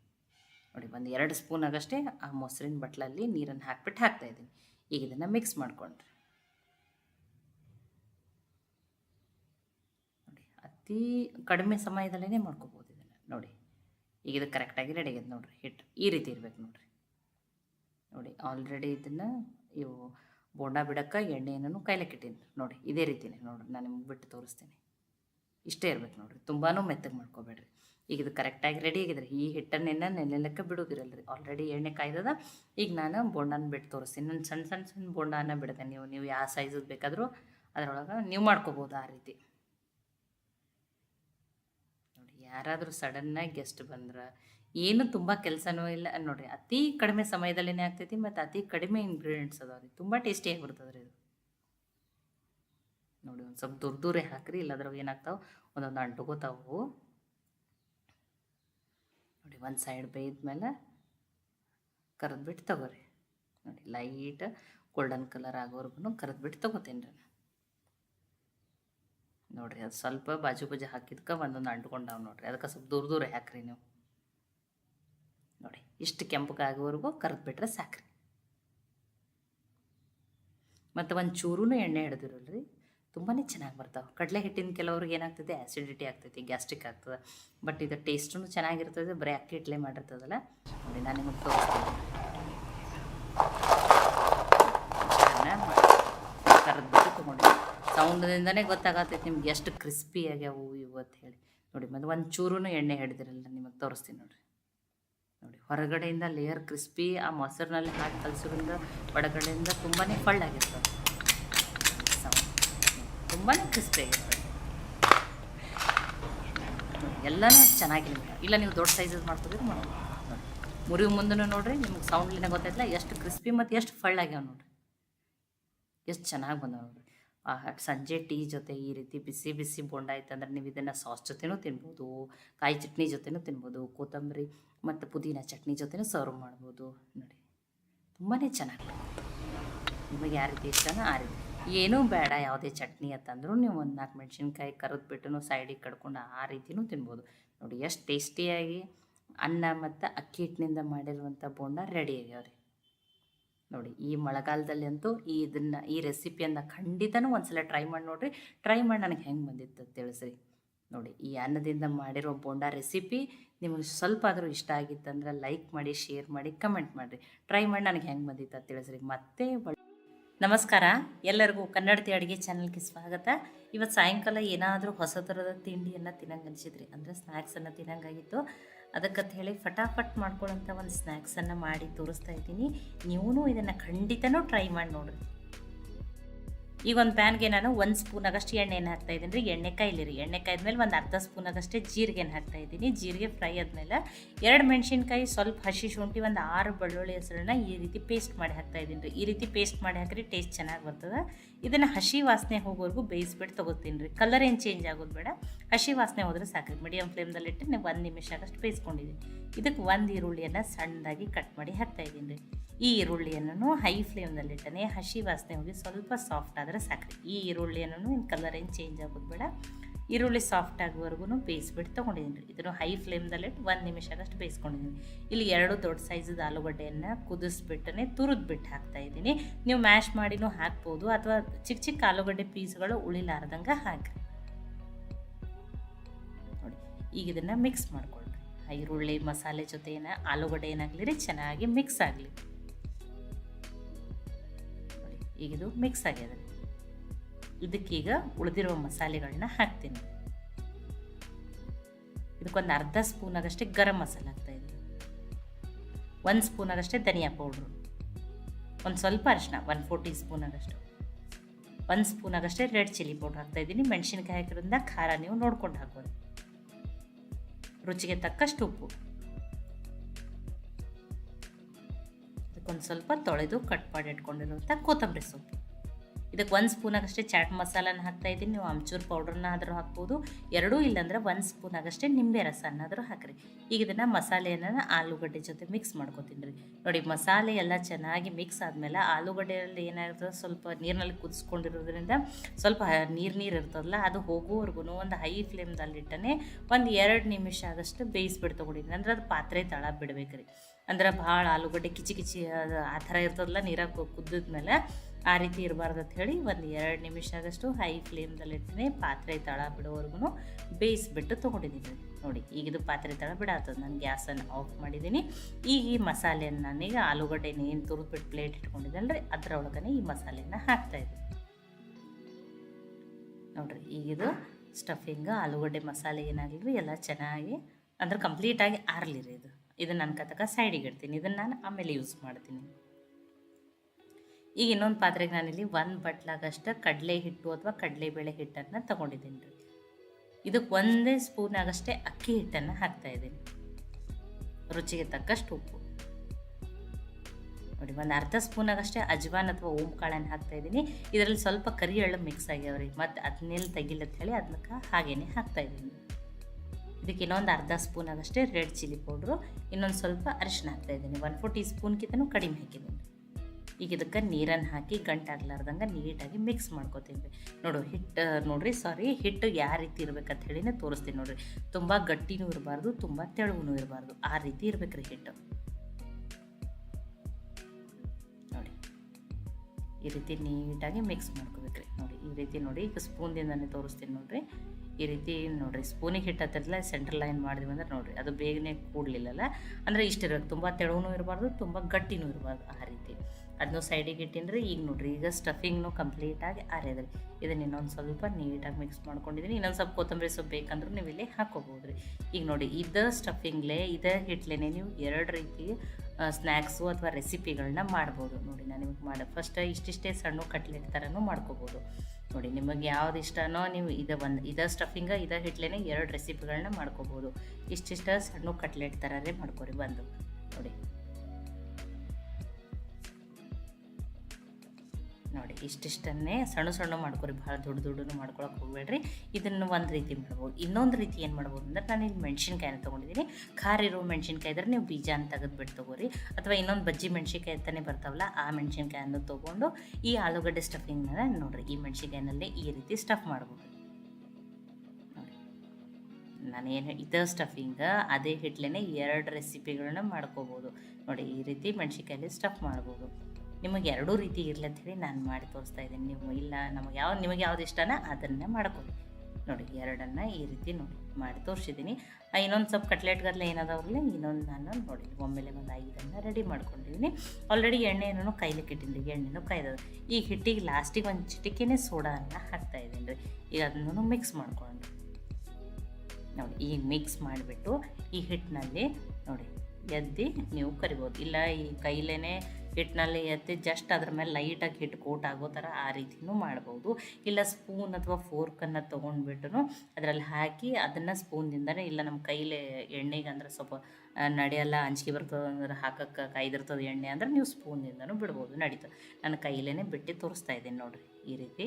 ನೋಡಿ, ಒಂದು ಎರಡು ಸ್ಪೂನ್ ಆಗಷ್ಟೇ ಆ ಮೊಸರಿನ ಬಟ್ಲಲ್ಲಿ ನೀರನ್ನು ಹಾಕ್ಬಿಟ್ಟು ಹಾಕ್ತಾ ಇದ್ದೀನಿ. ಈಗ ಇದನ್ನು ಮಿಕ್ಸ್ ಮಾಡ್ಕೊಂಡ್ರೆ. ನೋಡಿ, ಅತಿ ಕಡಿಮೆ ಸಮಯದಲ್ಲೇ ಮಾಡ್ಕೋಬೋದು ಇದನ್ನು. ನೋಡಿ ಈಗ ಇದು ಕರೆಕ್ಟಾಗಿ ರೆಡಿ ಆಗಿದೆ ನೋಡಿರಿ. ಹಿಟ್ಟು ಈ ರೀತಿ ಇರ್ಬೇಕು ನೋಡಿರಿ. ನೋಡಿ ಆಲ್ರೆಡಿ ಇದನ್ನು ಇವು ಬೋಂಡ ಬಿಡಕ್ಕೆ ಎಣ್ಣೆಯನ್ನು ಕೈಲಕ್ಕಿಟ್ಟೀನಿ ನೋಡಿ, ಇದೇ ರೀತಿನೇ ನೋಡಿರಿ. ನಾನು ನಿಮ್ಗೆ ಬಿಟ್ಟು ತೋರಿಸ್ತೀನಿ. ಇಷ್ಟೇ ಇರ್ಬೇಕು ನೋಡಿರಿ. ತುಂಬಾ ಮೆತ್ತಗೆ ಮಾಡ್ಕೋಬೇಡ್ರಿ. ಈಗ ಇದು ಕರೆಕ್ಟಾಗಿ ರೆಡಿ ಆಗಿದ್ರಿ ಈ ಹಿಟ್ಟನ್ನೆಲ್ಲ ನೆನೆಲಕ್ಕೆ ಬಿಡೋದಿರಲ್ಲ ರೀ ಆಲ್ರೆಡಿ ಎಣ್ಣೆ ಕಾಯ್ದದ. ಈಗ ನಾನು ಬೋಂಡನ ಬಿಟ್ಟು ತೋರಿಸ್ತೀನಿ. ನಾನು ಸಣ್ಣ ಸಣ್ಣ ಸಣ್ಣ ಬೋಂಡನ ಬಿಡ್ತೇನೆ ನೀವು ನೀವು ಯಾವ ಸೈಜದ್ದು ಬೇಕಾದರೂ ಅದರೊಳಗೆ ನೀವು ಮಾಡ್ಕೋಬೋದು ಆ ರೀತಿ ನೋಡಿ ಯಾರಾದರೂ ಸಡನ್ನಾಗಿ ಗೆಸ್ಟ್ ಬಂದ್ರೆ, ಏನು ತುಂಬ ಕೆಲಸನೂ ಇಲ್ಲ. ನೋಡಿರಿ, ಅತಿ ಕಡಿಮೆ ಸಮಯದಲ್ಲೇ ಆಗ್ತೈತಿ ಮತ್ತು ಅತಿ ಕಡಿಮೆ ಇಂಗ್ರೀಡಿಯೆಂಟ್ಸ್ ಅದಾವೆ ರೀ. ತುಂಬ ಟೇಸ್ಟಿಯಾಗಿ ಬರ್ತದೆ ರೀ ಇದು. ನೋಡಿ ಒಂದು ಸ್ವಲ್ಪ ದೂರ ದೂರೇ ಹಾಕ್ರಿ ಇಲ್ಲದ್ರಾಗ ಏನಾಗ್ತಾವೆ? ಒಂದೊಂದು ಅಂಟುಗೋತಾವು ನೋಡಿ ಒಂದು ಸೈಡ್ ಬೇಯ್ದ್ಮೇಲೆ ಕರೆದ್ಬಿಟ್ಟು ತಗೋರಿ. ನೋಡಿ ಲೈಟ್ ಗೋಲ್ಡನ್ ಕಲರ್ ಆಗೋವರೆಗೂ ಕರೆದ್ಬಿಟ್ಟು ತಗೋತೀನಿ ರೀ ನೋಡಿರಿ, ಅದು ಸ್ವಲ್ಪ ಬಾಜು ಬಾಜು ಹಾಕಿದ್ಕೆ ಒಂದೊಂದು ಅಂಟ್ಕೊಂಡಾವ ನೋಡಿರಿ. ಅದಕ್ಕೆ ಸ್ವಲ್ಪ ದೂರ ದೂರ ಹಾಕ್ರಿ ನೀವು. ನೋಡಿ ಇಷ್ಟು ಕೆಂಪಗಾಗೋವರೆಗೂ ಕರೆದ್ಬಿಟ್ರೆ ಸಾಕ್ರಿ. ಮತ್ತು ಒಂದು ಚೂರೂ ಎಣ್ಣೆ ಹಿಡ್ದಿರಲ್ರಿ ತುಂಬಾ ಚೆನ್ನಾಗಿ ಬರ್ತಾವೆ. ಕಡಲೆ ಹಿಟ್ಟಿನ ಕೆಲವ್ರಿಗೆ ಏನಾಗ್ತದೆ ಆ್ಯಸಿಡಿಟಿ ಆಗ್ತೈತಿ ಗ್ಯಾಸ್ಟ್ರಿಕ್ ಆಗ್ತದೆ. ಬಟ್ ಇದು ಟೇಸ್ಟೂ ಚೆನ್ನಾಗಿರ್ತದೆ, ಬರೀ ಅಕ್ಕಿ ಹಿಟ್ಲೆ ಮಾಡಿರ್ತದಲ್ಲ. ನೋಡಿ, ನಾನು ನಿಮಗೆ ತೋರಿಸ್ತೀನಿ ಕರೆದ್ಬಿಟ್ಟು ತೊಗೊಂಡು ಸೌಂಡ್ದಿಂದನೇ ಗೊತ್ತಾಗತ್ತೈತೆ ನಿಮ್ಗೆ ಎಷ್ಟು ಕ್ರಿಸ್ಪಿ ಆಗ್ಯಾವು ಅಂತ ಹೇಳಿ. ನೋಡಿ ಮತ್ತು ಒಂದು ಚೂರೂ ಎಣ್ಣೆ ಹಿಡಿದಿರಲ್ಲ ನಿಮಗೆ ತೋರಿಸ್ತೀನಿ ನೋಡಿರಿ. ನೋಡಿ, ಹೊರಗಡೆಯಿಂದ ಲೇಯರ್ ಕ್ರಿಸ್ಪಿ ಆ ಮೊಸರಿನಲ್ಲಿ ಹಾಕಿ ಕಲಸೋದ್ರಿಂದ ಒಳಗಡೆಯಿಂದ ತುಂಬಾ ಫಳ್ಳಾಗಿರ್ತದೆ ಸೌಂಡ್. ತುಂಬಾ ಕ್ರಿಸ್ಪಿ ಆಗಿರ್ತದೆ. ಎಲ್ಲನೂ ಚೆನ್ನಾಗಿ ಇಲ್ಲ, ನೀವು ದೊಡ್ಡ ಸೈಜಸ್ ಮಾಡ್ಬೋದು ನೋಡಿ ಮುರಿವು ಮುಂದೂ ನೋಡಿರಿ, ನಿಮ್ಗೆ ಸೌಂಡ್ಲಿನ ಗೊತ್ತಾಯ್ತಲ್ಲ, ಎಷ್ಟು ಕ್ರಿಸ್ಪಿ ಮತ್ತು ಎಷ್ಟು ಫಳ್ಳಾಗ್ಯಾವ ನೋಡಿರಿ. ಎಷ್ಟು ಚೆನ್ನಾಗಿ ಬಂದವ ನೋಡ್ರಿ. ಸಂಜೆ ಟೀ ಜೊತೆ ಈ ರೀತಿ ಬಿಸಿ ಬಿಸಿ ಬೋಂಡ ಆಯ್ತಂದ್ರೆ ನೀವು ಇದನ್ನು ಸಾಸ್ ಜೊತೆನೂ ತಿನ್ಬೋದು, ಕಾಯಿ ಚಟ್ನಿ ಜೊತೆನೂ ತಿನ್ಬೋದು, ಕೊತ್ತಂಬರಿ ಮತ್ತು ಪುದೀನ ಚಟ್ನಿ ಜೊತೆನೂ ಸರ್ವ್ ಮಾಡ್ಬೋದು. ನೋಡಿ ತುಂಬಾ ಚೆನ್ನಾಗಿ ನಿಮಗೆ ಯಾವ ರೀತಿ ಇಷ್ಟನೋ ಆ ರೀತಿ. ಏನೂ ಬೇಡ, ಯಾವುದೇ ಚಟ್ನಿ ಅಂತಂದ್ರೂ ನೀವು ಒಂದು ನಾಲ್ಕು ಮೆಣಸಿನ್ಕಾಯಿ ಕರೆದ್ಬಿಟ್ಟು ಸೈಡಿಗೆ ಕಡ್ಕೊಂಡು ಆ ರೀತಿನೂ ತಿನ್ಬೋದು. ನೋಡಿ, ಎಷ್ಟು ಟೇಸ್ಟಿಯಾಗಿ ಅನ್ನ ಮತ್ತು ಅಕ್ಕಿ ಹಿಟ್ಟಿನಿಂದ ಮಾಡಿರುವಂಥ ಬೋಂಡ ರೆಡಿ ಆಗ್ಯಾವ್ರಿ. ನೋಡಿ, ಈ ಮಳೆಗಾಲದಲ್ಲಿ ಅಂತೂ ಈ ಇದನ್ನು, ಈ ರೆಸಿಪಿಯನ್ನು ಖಂಡಿತನೂ ಒಂದ್ಸಲ ಟ್ರೈ ಮಾಡಿ ನೋಡಿರಿ. ಟ್ರೈ ಮಾಡಿ ನನಗೆ ಹೆಂಗೆ ಬಂದಿತ್ತು ತಿಳಿಸ್ರಿ. ನೋಡಿ, ಈ ಅನ್ನದಿಂದ ಮಾಡಿರೋ ಬೋಂಡ ರೆಸಿಪಿ ನಿಮಗೆ ಸ್ವಲ್ಪ ಆದರೂ ಇಷ್ಟ ಆಗಿತ್ತಂದ್ರೆ ಲೈಕ್ ಮಾಡಿ, ಶೇರ್ ಮಾಡಿ, ಕಮೆಂಟ್ ಮಾಡಿರಿ. ಟ್ರೈ ಮಾಡಿ ನನಗೆ ಹೆಂಗೆ ಬಂದಿತ್ತು ತಿಳಿಸ್ರಿ. ಮತ್ತೆ ನಮಸ್ಕಾರ, ಎಲ್ಲರಿಗೂ ಕನ್ನಡತಿ ಅಡುಗೆ ಚಾನಲ್ಗೆ ಸ್ವಾಗತ. ಇವತ್ತು ಸಾಯಂಕಾಲ ಏನಾದರೂ ಹೊಸ ಥರದ ತಿಂಡಿಯನ್ನು ತಿನ್ನಂಗೆ ಅನಿಸಿದ್ರಿ ಅಂದರೆ ಸ್ನ್ಯಾಕ್ಸನ್ನು ತಿನ್ನಂಗಾಗಿತ್ತು ಅದಕ್ಕಂತ ಹೇಳಿ ಫಟಾಫಟ್ ಮಾಡ್ಕೊಳ್ಳೋಂಥ ಒಂದು ಸ್ನ್ಯಾಕ್ಸನ್ನು ಮಾಡಿ ತೋರಿಸ್ತಾ ಇದ್ದೀನಿ. ನೀವೂ ಇದನ್ನು ಖಂಡಿತನೂ ಟ್ರೈ ಮಾಡಿ ನೋಡಿರಿ. ಈಗ ಒಂದು ಪ್ಯಾನ್ಗೆ ನಾನು ಒಂದು ಸ್ಪೂನಾಗಷ್ಟು ಎಣ್ಣೆಯನ್ನು ಹಾಕ್ತಾ ಇದ್ದೀನಿ ರೀ. ಎಣ್ಣೆ ರೀ. ಎಣ್ಣೆ ಮೇಲೆ ಒಂದು ಅರ್ಧ ಸ್ಪೂನಾಗಷ್ಟೇ ಜೀರಿಗೆನ ಹಾಕ್ತಾ ಇದ್ದೀನಿ. ಜೀರಿಗೆ ಫ್ರೈ ಆದಮೇಲೆ ಎರಡು ಮೆಣಸಿನ್ಕಾಯಿ, ಸ್ವಲ್ಪ ಹಸಿ ಶುಂಠಿ, ಒಂದು ಆರು ಬೆಳ್ಳುಳ್ಳಿ ಹೆಸರನ್ನ ಈ ರೀತಿ ಪೇಸ್ಟ್ ಮಾಡಿ ಹಾಕ್ತಾ ಇದ್ದೀನಿ ರೀ. ಈ ರೀತಿ ಪೇಸ್ಟ್ ಮಾಡಿ ಹಾಕ್ರಿ ಟೇಸ್ಟ್ ಚೆನ್ನಾಗಿ ಬರ್ತದೆ. ಇದನ್ನು ಹಸಿ ವಾಸನೆ ಹೋಗೋವರೆಗೂ ಬೇಯಿಸ್ಬಿಟ್ಟು ತೊಗೋತೀನಿ ರೀ. ಕಲರ್ ಏನು ಚೇಂಜ್ ಆಗೋದು ಬೇಡ. ಹಸಿ ವಾಸನೆ ಹೋದ್ರೆ ಸಾಕು ಮೀಡಿಯಮ್ ಫ್ಲೇಮ್ದಲ್ಲಿಟ್ಟು ನೀವು ಒಂದು ನಿಮಿಷ ಆಗಷ್ಟು ಬೇಯಿಸ್ಕೊಂಡಿದ್ದೀನಿ ಇದಕ್ಕೆ ಒಂದು ಈರುಳ್ಳಿಯನ್ನು ಸಣ್ಣದಾಗಿ ಕಟ್ ಮಾಡಿ ಹಾಕ್ತಾ ಇದ್ದೀನಿ ರೀ. ಈ ಈರುಳ್ಳಿಯನ್ನು ಹೈ ಫ್ಲೇಮ್ನಲ್ಲಿಟ್ಟನೆ ಹಸಿ ವಾಸನೆ ಹೋಗಿ ಸ್ವಲ್ಪ ಸಾಫ್ಟ್ ಆದರೆ ಸಾಕು ಈ ಈರುಳ್ಳಿಯನ್ನು ಇನ್ನು ಕಲರ್ ಏನು ಚೇಂಜ್ ಆಗೋದು ಬೇಡ. ಈರುಳ್ಳಿ ಸಾಫ್ಟ್ ಆಗುವವರೆಗೂ ಬೇಯಿಸ್ಬಿಟ್ಟು ತೊಗೊಂಡಿದ್ದೀನಿ ರೀ ಇದನ್ನು ಹೈ ಫ್ಲೇಮ್ದಲ್ಲಿಟ್ಟು ಒಂದು ನಿಮಿಷ ಆಗಷ್ಟು ಬೇಯಿಸ್ಕೊಂಡಿದ್ದೀನಿ. ಇಲ್ಲಿ ಎರಡು ದೊಡ್ಡ ಸೈಜದ ಆಲೂಗಡ್ಡೆಯನ್ನು ಕುದಿಸ್ಬಿಟ್ಟನೆ ತುರಿದ್ಬಿಟ್ಟು ಹಾಕ್ತಾ ಇದ್ದೀನಿ. ನೀವು ಮ್ಯಾಶ್ ಮಾಡಿನೂ ಹಾಕ್ಬೋದು ಅಥವಾ ಚಿಕ್ಕ ಚಿಕ್ಕ ಆಲೂಗಡ್ಡೆ ಪೀಸ್ಗಳು ಉಳಿಲಾರ್ದಂಗೆ ಹಾಕಿರಿ. ನೋಡಿ, ಈಗ ಇದನ್ನು ಮಿಕ್ಸ್ ಮಾಡ್ಕೊಳ್ರಿ. ಈರುಳ್ಳಿ ಮಸಾಲೆ ಜೊತೆ ಏನ ಆಲೂಗಡ್ಡೆ ಏನಾಗಲಿ ರೀ ಚೆನ್ನಾಗಿ ಮಿಕ್ಸ್ ಆಗಲಿ. ಈಗಿದು ಮಿಕ್ಸ್ ಆಗ್ಯದ ಇದಕ್ಕೀಗ ಉಳಿದಿರುವ ಮಸಾಲೆಗಳನ್ನ ಹಾಕ್ತೀನಿ. ಇದಕ್ಕೊಂದು ಅರ್ಧ ಸ್ಪೂನ್ ಆಗಷ್ಟೇ ಗರಂ ಮಸಾಲೆ ಹಾಕ್ತಾ ಇದ್ದೀನಿ ಒಂದು ಸ್ಪೂನ್ ಆಗಷ್ಟೇ ಧನಿಯಾ ಪೌಡ್ರು. ಒಂದು ಸ್ವಲ್ಪ ಅರಿಶಿನ ಒನ್ ಫೋರ್ ಟೀ ಸ್ಪೂನ್ ಆಗಷ್ಟು ಒಂದು ಸ್ಪೂನ್ ಆಗಷ್ಟೇ ರೆಡ್ ಚಿಲ್ಲಿ ಪೌಡ್ರ್ ಹಾಕ್ತಾ ಇದ್ದೀನಿ. ಮೆಣಸಿನ್ಕಾಯಿ ಹಾಕಿರೋದ್ರಿಂದ ಖಾರ ನೀವು ನೋಡ್ಕೊಂಡು ಹಾಕೋರಿ. ರುಚಿಗೆ ತಕ್ಕಷ್ಟು ಉಪ್ಪು. ಇದಕ್ಕೊಂದು ಸ್ವಲ್ಪ ತೊಳೆದು ಕಟ್ ಮಾಡಿ ಇಟ್ಕೊಂಡಿರುವಂಥ ಕೊತ್ತಂಬರಿ ಸೊಪ್ಪು. ಇದಕ್ಕೆ ಒಂದು ಸ್ಪೂನ್ ಆಗಷ್ಟೇ ಚಾಟ್ ಮಸಾಲನ ಹಾಕ್ತಾ ಇದ್ದೀನಿ. ನೀವು ಅಂಚೂರು ಪೌಡ್ರನ್ನ ಆದರೂ ಹಾಕ್ಬೋದು. ಎರಡೂ ಇಲ್ಲಾಂದ್ರೆ ಒಂದು ಸ್ಪೂನ್ ಆಗಷ್ಟೇ ನಿಂಬೆ ಅನ್ನಾದರೂ ಹಾಕ್ರಿ. ಈಗ ಇದನ್ನು ಮಸಾಲೆಯನ್ನು ಆಲೂಗಡ್ಡೆ ಜೊತೆ ಮಿಕ್ಸ್ ಮಾಡ್ಕೊತೀನಿ ರೀ. ನೋಡಿ ಮಸಾಲೆ ಎಲ್ಲ ಚೆನ್ನಾಗಿ ಮಿಕ್ಸ್ ಆದಮೇಲೆ ಆಲೂಗಡ್ಡೆಯಲ್ಲಿ ಏನಾಗಿರ್ತದೆ ಸ್ವಲ್ಪ ನೀರಿನಲ್ಲಿ ಕುದಿಸ್ಕೊಂಡಿರೋದ್ರಿಂದ ಸ್ವಲ್ಪ ನೀರು ನೀರು ಇರ್ತದಲ್ಲ, ಅದು ಹೋಗೋವರೆಗೂ ಒಂದು ಹೈ ಫ್ಲೇಮ್ದಲ್ಲಿಟ್ಟನೆ ಒಂದು ಎರಡು ನಿಮಿಷ ಆಗಷ್ಟು ಬೇಯಿಸ್ಬಿಟ್ಟು ತೊಗೊಂಡಿದ್ದೀನಿ ಅಂದ್ರೆ ಅದು ಪಾತ್ರೆ ತಳ ಬಿಡ್ಬೇಕು ರೀ ಅಂದ್ರೆ ಭಾಳ ಆಲೂಗಡ್ಡೆ ಕಿಚಿ ಕಿಚಿ, ಆ ಥರ ಇರ್ತದಲ್ಲ, ನೀರಾಗ ಕುದ್ದಿದ್ಮೇಲೆ ಆ ರೀತಿ ಇರಬಾರ್ದು ಅಂತ ಹೇಳಿ ಒಂದು ಎರಡು ನಿಮಿಷ ಆಗಷ್ಟು ಹೈ ಫ್ಲೇಮ್ದಲ್ಲಿರ್ತೀನಿ ಪಾತ್ರೆ ತಳ ಬಿಡೋವರೆಗೂ ಬೇಯಿಸ್ಬಿಟ್ಟು ತೊಗೊಂಡಿದ್ದೀನಿ ನೋಡಿ, ಈಗ ಇದು ಪಾತ್ರೆ ತಳ ಬಿಡಾತದ ನಾನು ಗ್ಯಾಸನ್ನು ಆಫ್ ಮಾಡಿದ್ದೀನಿ ಈಗ ಈ ಮಸಾಲೆಯನ್ನು ನಾನೀಗ ಆಲೂಗಡ್ಡೆನ ಏನು ತುರಿದ್ಬಿಟ್ಟು ಪ್ಲೇಟ್ ಇಟ್ಕೊಂಡಿದ್ದಲ್ರಿ, ಅದರೊಳಗನೆ ಈ ಮಸಾಲೆನ ಹಾಕ್ತಾಯಿದ್ದೀನಿ ನೋಡ್ರಿ ಈಗಿದು ಸ್ಟಫಿಂಗ್ ಆಲೂಗಡ್ಡೆ ಮಸಾಲೆ ಏನಾಗಲಿ ಎಲ್ಲ ಚೆನ್ನಾಗಿ ಅಂದ್ರೆ ಕಂಪ್ಲೀಟಾಗಿ ಆರಲಿ ರೀ ಇದು. ಇದನ್ನು ನನ್ನ ಕತಕ ಸೈಡಿಗೆ ಇಡ್ತೀನಿ. ಇದನ್ನು ನಾನು ಆಮೇಲೆ ಯೂಸ್ ಮಾಡ್ತೀನಿ. ಈಗ ಇನ್ನೊಂದು ಪಾತ್ರೆಗೆ ನಾನಿಲ್ಲಿ ಒಂದು ಬಟ್ಲಾಗಷ್ಟು ಕಡಲೆ ಹಿಟ್ಟು ಅಥವಾ ಕಡಲೆಬೇಳೆ ಹಿಟ್ಟನ್ನು ತೊಗೊಂಡಿದ್ದೀನಿ ರೀ. ಇದಕ್ಕೆ ಒಂದೇ ಸ್ಪೂನ್ ಆಗಷ್ಟೇ ಅಕ್ಕಿ ಹಿಟ್ಟನ್ನು ಹಾಕ್ತಾ ಇದ್ದೀನಿ. ರುಚಿಗೆ ತಕ್ಕಷ್ಟು ಉಪ್ಪು. ನೋಡಿ, ಒಂದು ಅರ್ಧ ಸ್ಪೂನಾಗಷ್ಟೇ ಅಜ್ವಾನ್ ಅಥವಾ ಓಂ ಕಾಳನ್ನು ಹಾಕ್ತಾ ಇದ್ದೀನಿ. ಇದರಲ್ಲಿ ಸ್ವಲ್ಪ ಕರಿ ಎಳ್ಳು ಮಿಕ್ಸ್ ಆಗ್ಯಾವ್ರಿ ಮತ್ತು ಅದನ್ನೆಲ್ಲ ಅಂತ ಹೇಳಿ ಅದಕ್ಕೆ ಹಾಗೇನೆ ಹಾಕ್ತಾ ಇದ್ದೀನಿ. ಇದಕ್ಕೆ ಇನ್ನೊಂದು ಅರ್ಧ ಸ್ಪೂನ್ ಆಗಷ್ಟೇ ರೆಡ್ ಚಿಲ್ಲಿ ಪೌಡ್ರು. ಇನ್ನೊಂದು ಸ್ವಲ್ಪ ಅರಿಶಿನ ಹಾಕ್ತಾ ಇದ್ದೀನಿ. ಒನ್ ಫೋರ್ ಟೀ ಸ್ಪೂನ್ಗಿಂತನೂ ಕಡಿಮೆ ಹಾಕಿದ್ದೀನಿ. ಈಗ ಇದಕ್ಕೆ ನೀರನ್ನು ಹಾಕಿ ಗಂಟಾಗ್ಲಾರ್ದಂಗೆ ನೀಟಾಗಿ ಮಿಕ್ಸ್ ಮಾಡ್ಕೊತೀನಿ ರೀ ನೋಡು ಹಿಟ್ಟು ನೋಡ್ರಿ ಸಾರಿ ಹಿಟ್ಟು ಯಾವ ರೀತಿ ಇರ್ಬೇಕಂತ ಹೇಳಿನೇ ತೋರಿಸ್ತೀನಿ ನೋಡ್ರಿ. ತುಂಬ ಗಟ್ಟಿನೂ ಇರಬಾರ್ದು, ತುಂಬ ತೆಳುವೂ ಇರಬಾರ್ದು. ಆ ರೀತಿ ಇರ್ಬೇಕು ರೀ ಹಿಟ್ಟು ನೋಡಿ. ಈ ರೀತಿ ನೀಟಾಗಿ ಮಿಕ್ಸ್ ಮಾಡ್ಕೋಬೇಕ್ರಿ. ನೋಡಿ, ಈ ರೀತಿ ನೋಡಿ ಈಗ ಸ್ಪೂನ್ದಿಂದನೇ ತೋರಿಸ್ತೀನಿ ನೋಡ್ರಿ. ಈ ರೀತಿ ನೋಡ್ರಿ ಸ್ಪೂನಿಗೆ ಹಿಟ್ಟು ಹತ್ತಿರಲ್ಲ ಸೆಂಟ್ರ್ ಲೈನ್ ಮಾಡಿದ್ವಿ ಅಂದ್ರೆ ನೋಡ್ರಿ, ಅದು ಬೇಗನೆ ಕೂಡಲಿಲ್ಲಲ್ಲ. ಅಂದರೆ ಇಷ್ಟಿರೋದು ತುಂಬ ತೆಳುವೂ ಇರಬಾರ್ದು, ತುಂಬ ಗಟ್ಟಿನೂ ಇರಬಾರ್ದು ಆ ರೀತಿ. ಅದನ್ನು ಸೈಡಿಗೆ ಇಟ್ಟಿನ್ರಿ, ಈಗ ನೋಡ್ರಿ, ಈಗ ಸ್ಟಫಿಂಗ್ನು ಕಂಪ್ಲೀಟಾಗಿ ಆರ್ಯದ್ರಿ. ಇದನ್ನ ಇನ್ನೊಂದು ಸ್ವಲ್ಪ ನೀಟಾಗಿ ಮಿಕ್ಸ್ ಮಾಡ್ಕೊಂಡಿದ್ದೀನಿ ಇನ್ನೊಂದು ಸ್ವಲ್ಪ ಕೊತ್ತಂಬರಿ ಸೊಪ್ಪು ಬೇಕಂದ್ರೆ ನೀವು ಇಲ್ಲಿ ಹಾಕೋಬೋದು ರೀ ಈಗ ನೋಡಿ, ಇದ ಸ್ಟಫಿಂಗ್ಲೇ ಇದೇ ಹಿಟ್ಲೇನೆ ನೀವು ಎರಡು ರೀತಿ ಸ್ನ್ಯಾಕ್ಸು ಅಥವಾ ರೆಸಿಪಿಗಳನ್ನ ಮಾಡ್ಬೋದು. ನೋಡಿ, ನಾನು ನಿಮಗೆ ಮಾಡಿ ಫಸ್ಟ್ ಇಷ್ಟಿಷ್ಟೇ ಸಣ್ಣ ಕಟ್ಲೆಟ್ ಥರನೂ ಮಾಡ್ಕೋಬೋದು. ನೋಡಿ, ನಿಮಗೆ ಯಾವ್ದು ಇಷ್ಟನೋ ನೀವು ಇದು ಒಂದು ಇದ ಸ್ಟಫಿಂಗ ಇದ ಹಿಟ್ಲೇನೆ ಎರಡು ರೆಸಿಪಿಗಳನ್ನ ಮಾಡ್ಕೋಬೋದು. ಇಷ್ಟಿಷ್ಟ ಸಣ್ಣ ಕಟ್ಲೆಟ್ ಥರನೇ ಮಾಡ್ಕೊರಿ ಬಂದು. ನೋಡಿ. ನೋಡಿ, ಇಷ್ಟಿಷ್ಟನ್ನೇ ಸಣ್ಣ ಸಣ್ಣ ಮಾಡ್ಕೊರಿ ಭಾಳ ದೊಡ್ಡ ದೊಡ್ಡನು ಮಾಡ್ಕೊಳಕ್ಕೆ ಹೋಗ್ಬೇಡ್ರಿ. ಇದನ್ನು ಒಂದು ರೀತಿ ಮಾಡ್ಬೋದು. ಇನ್ನೊಂದು ರೀತಿ ಏನು ಮಾಡ್ಬೋದು ಅಂದ್ರೆ ನಾನು ಇಲ್ಲಿ ಮೆಣಸಿನ್ಕಾಯಿನ ತೊಗೊಂಡಿದ್ದೀನಿ ಖಾರ ಇರೋ ಮೆಣಸಿನ್ಕಾಯಿ ಇದ್ರೆ ನೀವು ಬೀಜ ಅಂತ ತೆಗೆದ್ಬಿಟ್ಟು ತೊಗೋರಿ. ಅಥವಾ ಇನ್ನೊಂದು ಬಜ್ಜಿ ಮೆಣಸಿನ್ಕಾಯಿ ಅಂತಾನೆ ಬರ್ತಾವಲ್ಲ, ಆ ಮೆಣಸಿನ್ಕಾಯನ್ನು ತೊಗೊಂಡು ಈ ಆಲೂಗಡ್ಡೆ ಸ್ಟಫಿಂಗ್ನ ನೋಡಿರಿ, ಈ ಮೆಣಸಿನ್ಕಾಯಿನಲ್ಲೇ ಈ ರೀತಿ ಸ್ಟಫ್ ಮಾಡ್ಬೋದು. ನಾನೇನು ಇದ ಸ್ಟಫಿಂಗ ಅದೇ ಹಿಟ್ಲೇ ಎರಡು ರೆಸಿಪಿಗಳನ್ನ ಮಾಡ್ಕೋಬೋದು. ನೋಡಿ, ಈ ರೀತಿ ಮೆಣಸಿನ್ಕಾಯಲ್ಲಿ ಸ್ಟಫ್ ಮಾಡ್ಬೋದು. ನಿಮಗೆ ಎರಡೂ ರೀತಿ ಇರಲಿ ಅಂತ ಹೇಳಿ ನಾನು ಮಾಡಿ ತೋರಿಸ್ತಾ ಇದ್ದೀನಿ. ನೀವು ಇಲ್ಲ, ನಮಗೆ ಯಾವ, ನಿಮಗೆ ಯಾವ್ದು ಇಷ್ಟನ ಅದನ್ನೇ ಮಾಡ್ಕೊಳ್ಳಿ. ನೋಡಿ, ಎರಡನ್ನು ಈ ರೀತಿ ನೋಡಿ, ಮಾಡಿ ತೋರಿಸಿದ್ದೀನಿ. ಇನ್ನೊಂದು ಸ್ವಲ್ಪ ಕಟ್ಲೆಟ್ಗಲ್ಲ ಏನದಾವ್ರಲ್ಲ, ಇನ್ನೊಂದು ನಾನು ನೋಡಿ, ಒಮ್ಮೆಲೆ ಒಂದು ಐದನ್ನು ರೆಡಿ ಮಾಡ್ಕೊಂಡಿದ್ದೀನಿ. ಆಲ್ರೆಡಿ ಎಣ್ಣೆನೂ ಕೈಲಿಕ್ಕೆ ಇಟ್ಟಿದ್ದೀನಿ. ಎಣ್ಣೆನೂ ಕಾಯ್ದದ ಈ ಹಿಟ್ಟಿಗೆ ಲಾಸ್ಟಿಗೆ ಒಂದು ಚಿಟಿಕೆನೇ ಸೋಡಾನ ಹಾಕ್ತಾ ಇದ್ದೀನಿ. ರೀ ಈಗ ಅದನ್ನು ಮಿಕ್ಸ್ ಮಾಡ್ಕೊಂಡು ನೋಡಿ ಈಗ ಮಿಕ್ಸ್ ಮಾಡಿಬಿಟ್ಟು ಈ ಹಿಟ್ಟಿನಲ್ಲಿ ನೋಡಿ, ಎದ್ದು ನೀವು ಕರಿಬೋದು. ಇಲ್ಲ, ಈ ಕೈಲೇ ಹಿಟ್ಟಿನಲ್ಲಿ ಎತ್ತಿ ಜಸ್ಟ್ ಅದ್ರ ಮೇಲೆ ಲೈಟಾಗಿ ಹಿಟ್ಟು ಕೋಟ್ ಆಗೋ ಥರ ಆ ರೀತಿಯೂ ಮಾಡ್ಬೋದು. ಇಲ್ಲ ಸ್ಪೂನ್ ಅಥವಾ ಫೋರ್ಕನ್ನು ತೊಗೊಂಡ್ಬಿಟ್ಟು ಅದರಲ್ಲಿ ಹಾಕಿ ಅದನ್ನು ಸ್ಪೂನ್ದಿಂದನೇ ಇಲ್ಲ ನಮ್ಮ ಕೈಲೇ ಎಣ್ಣೆಗೆ ಅಂದ್ರೆ ಸ್ವಲ್ಪ ನಡೆಯಲ್ಲ, ಅಂಜಿಕೆ ಬರ್ತದೆ ಅಂದ್ರೆ ಹಾಕಕ್ಕೆ ಕಾಯ್ದಿರ್ತದೆ ಎಣ್ಣೆ ಅಂದ್ರೆ ನೀವು ಸ್ಪೂನ್ದಿಂದನೂ ಬಿಡ್ಬೋದು, ನಡೀತದೆ. ನಾನು ಕೈಲೇ ಬಿಟ್ಟು ತೋರಿಸ್ತಾ ಇದ್ದೀನಿ ನೋಡಿರಿ ಈ ರೀತಿ.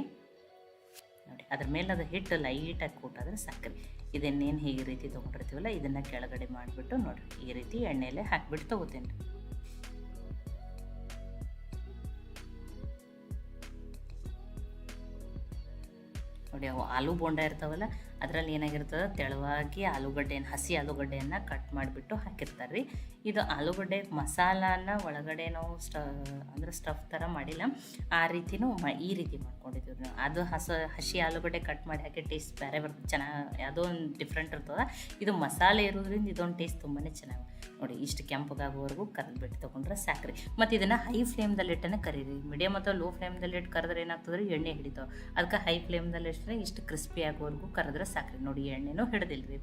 ನೋಡಿ, ಅದ್ರ ಮೇಲೆ ಅದು ಹಿಟ್ಟು ಲೈಟಾಗಿ ಕೂಟಾದ್ರೆ ಸಕ್ಕರೆ ಇದನ್ನೇನು ಹೀಗೆ ರೀತಿ ತೊಗೊಂಡಿರ್ತೀವಲ್ಲ, ಇದನ್ನು ಕೆಳಗಡೆ ಮಾಡಿಬಿಟ್ಟು ನೋಡಿರಿ, ಈ ರೀತಿ ಎಣ್ಣೆಯಲ್ಲೇ ಹಾಕಿಬಿಟ್ಟು ತೊಗೋತೀನಿ. ನೋಡಿ ಅವು ಆಲೂ ಬೋಂಡ ಇರ್ತಾವಲ್ಲ ಅದರಲ್ಲಿ ಏನಾಗಿರ್ತದೆ? ತೆಳುವಾಗಿ ಆಲೂಗಡ್ಡೆಯನ್ನು, ಹಸಿ ಆಲೂಗಡ್ಡೆಯನ್ನು ಕಟ್ ಮಾಡಿಬಿಟ್ಟು ಹಾಕಿರ್ತಾರೆ ರೀ. ಇದು ಆಲೂಗಡ್ಡೆ ಮಸಾಲಾನ ಒಳಗಡೆ ನಾವು ಸ್ಟ ಅಂದರೆ ಸ್ಟಫ್ ಥರ ಮಾಡಿಲ್ಲ. ಆ ರೀತಿನೂ ಮ, ಈ ರೀತಿ ಮಾಡ್ಕೊಂಡಿದ್ದೀವಿ ನಾವು. ಅದು ಹಸ, ಹಸಿ ಆಲೂಗಡ್ಡೆ ಕಟ್ ಮಾಡಿ ಹಾಕಿ ಟೇಸ್ಟ್ ಬೇರೆ ಬರ್ತದೆ. ಚೆನ್ನಾಗಿ ಯಾವುದೋ ಒಂದು ಡಿಫ್ರೆಂಟ್ ಇರ್ತದೆ. ಇದು ಮಸಾಲೆ ಇರೋದ್ರಿಂದ ಇದೊಂದು ಟೇಸ್ಟ್ ತುಂಬಾ ಚೆನ್ನಾಗಿ ನೋಡಿ, ಇಷ್ಟು ಕೆಂಪಗಾಗುವವರೆಗೂ ಕರೆದು ಬಿಟ್ಟು ತೊಗೊಂಡ್ರೆ ಸಾಕ್ರಿ. ಮತ್ತು ಇದನ್ನು ಹೈ ಫ್ಲೇಮ್ದಲ್ಲಿ ಇಟ್ಟನೆ ಕರೀರಿ. ಮೀಡಿಯಮ್ ಅಥವಾ ಲೋ ಫ್ಲೇಮ್ದಲ್ಲಿ ಇಟ್ಟು ಕರೆದ್ರೆ ಏನಾಗ್ತದೆ ಎಣ್ಣೆ ಹಿಡಿತಾವೆ. ಅದಕ್ಕೆ ಹೈ ಫ್ಲೇಮ್ದಲ್ಲಿ ಇಟ್ಟರೆ ಇಷ್ಟು ಕ್ರಿಸ್ಪಿ ಆಗೋವರೆಗೂ ಕರೆದ್ರೆ ಸಾಕ್ರಿ ನೋಡಿ ಎಣ್ಣೆನೂ ಹಿಡ್ದಿಲ್ರಿ.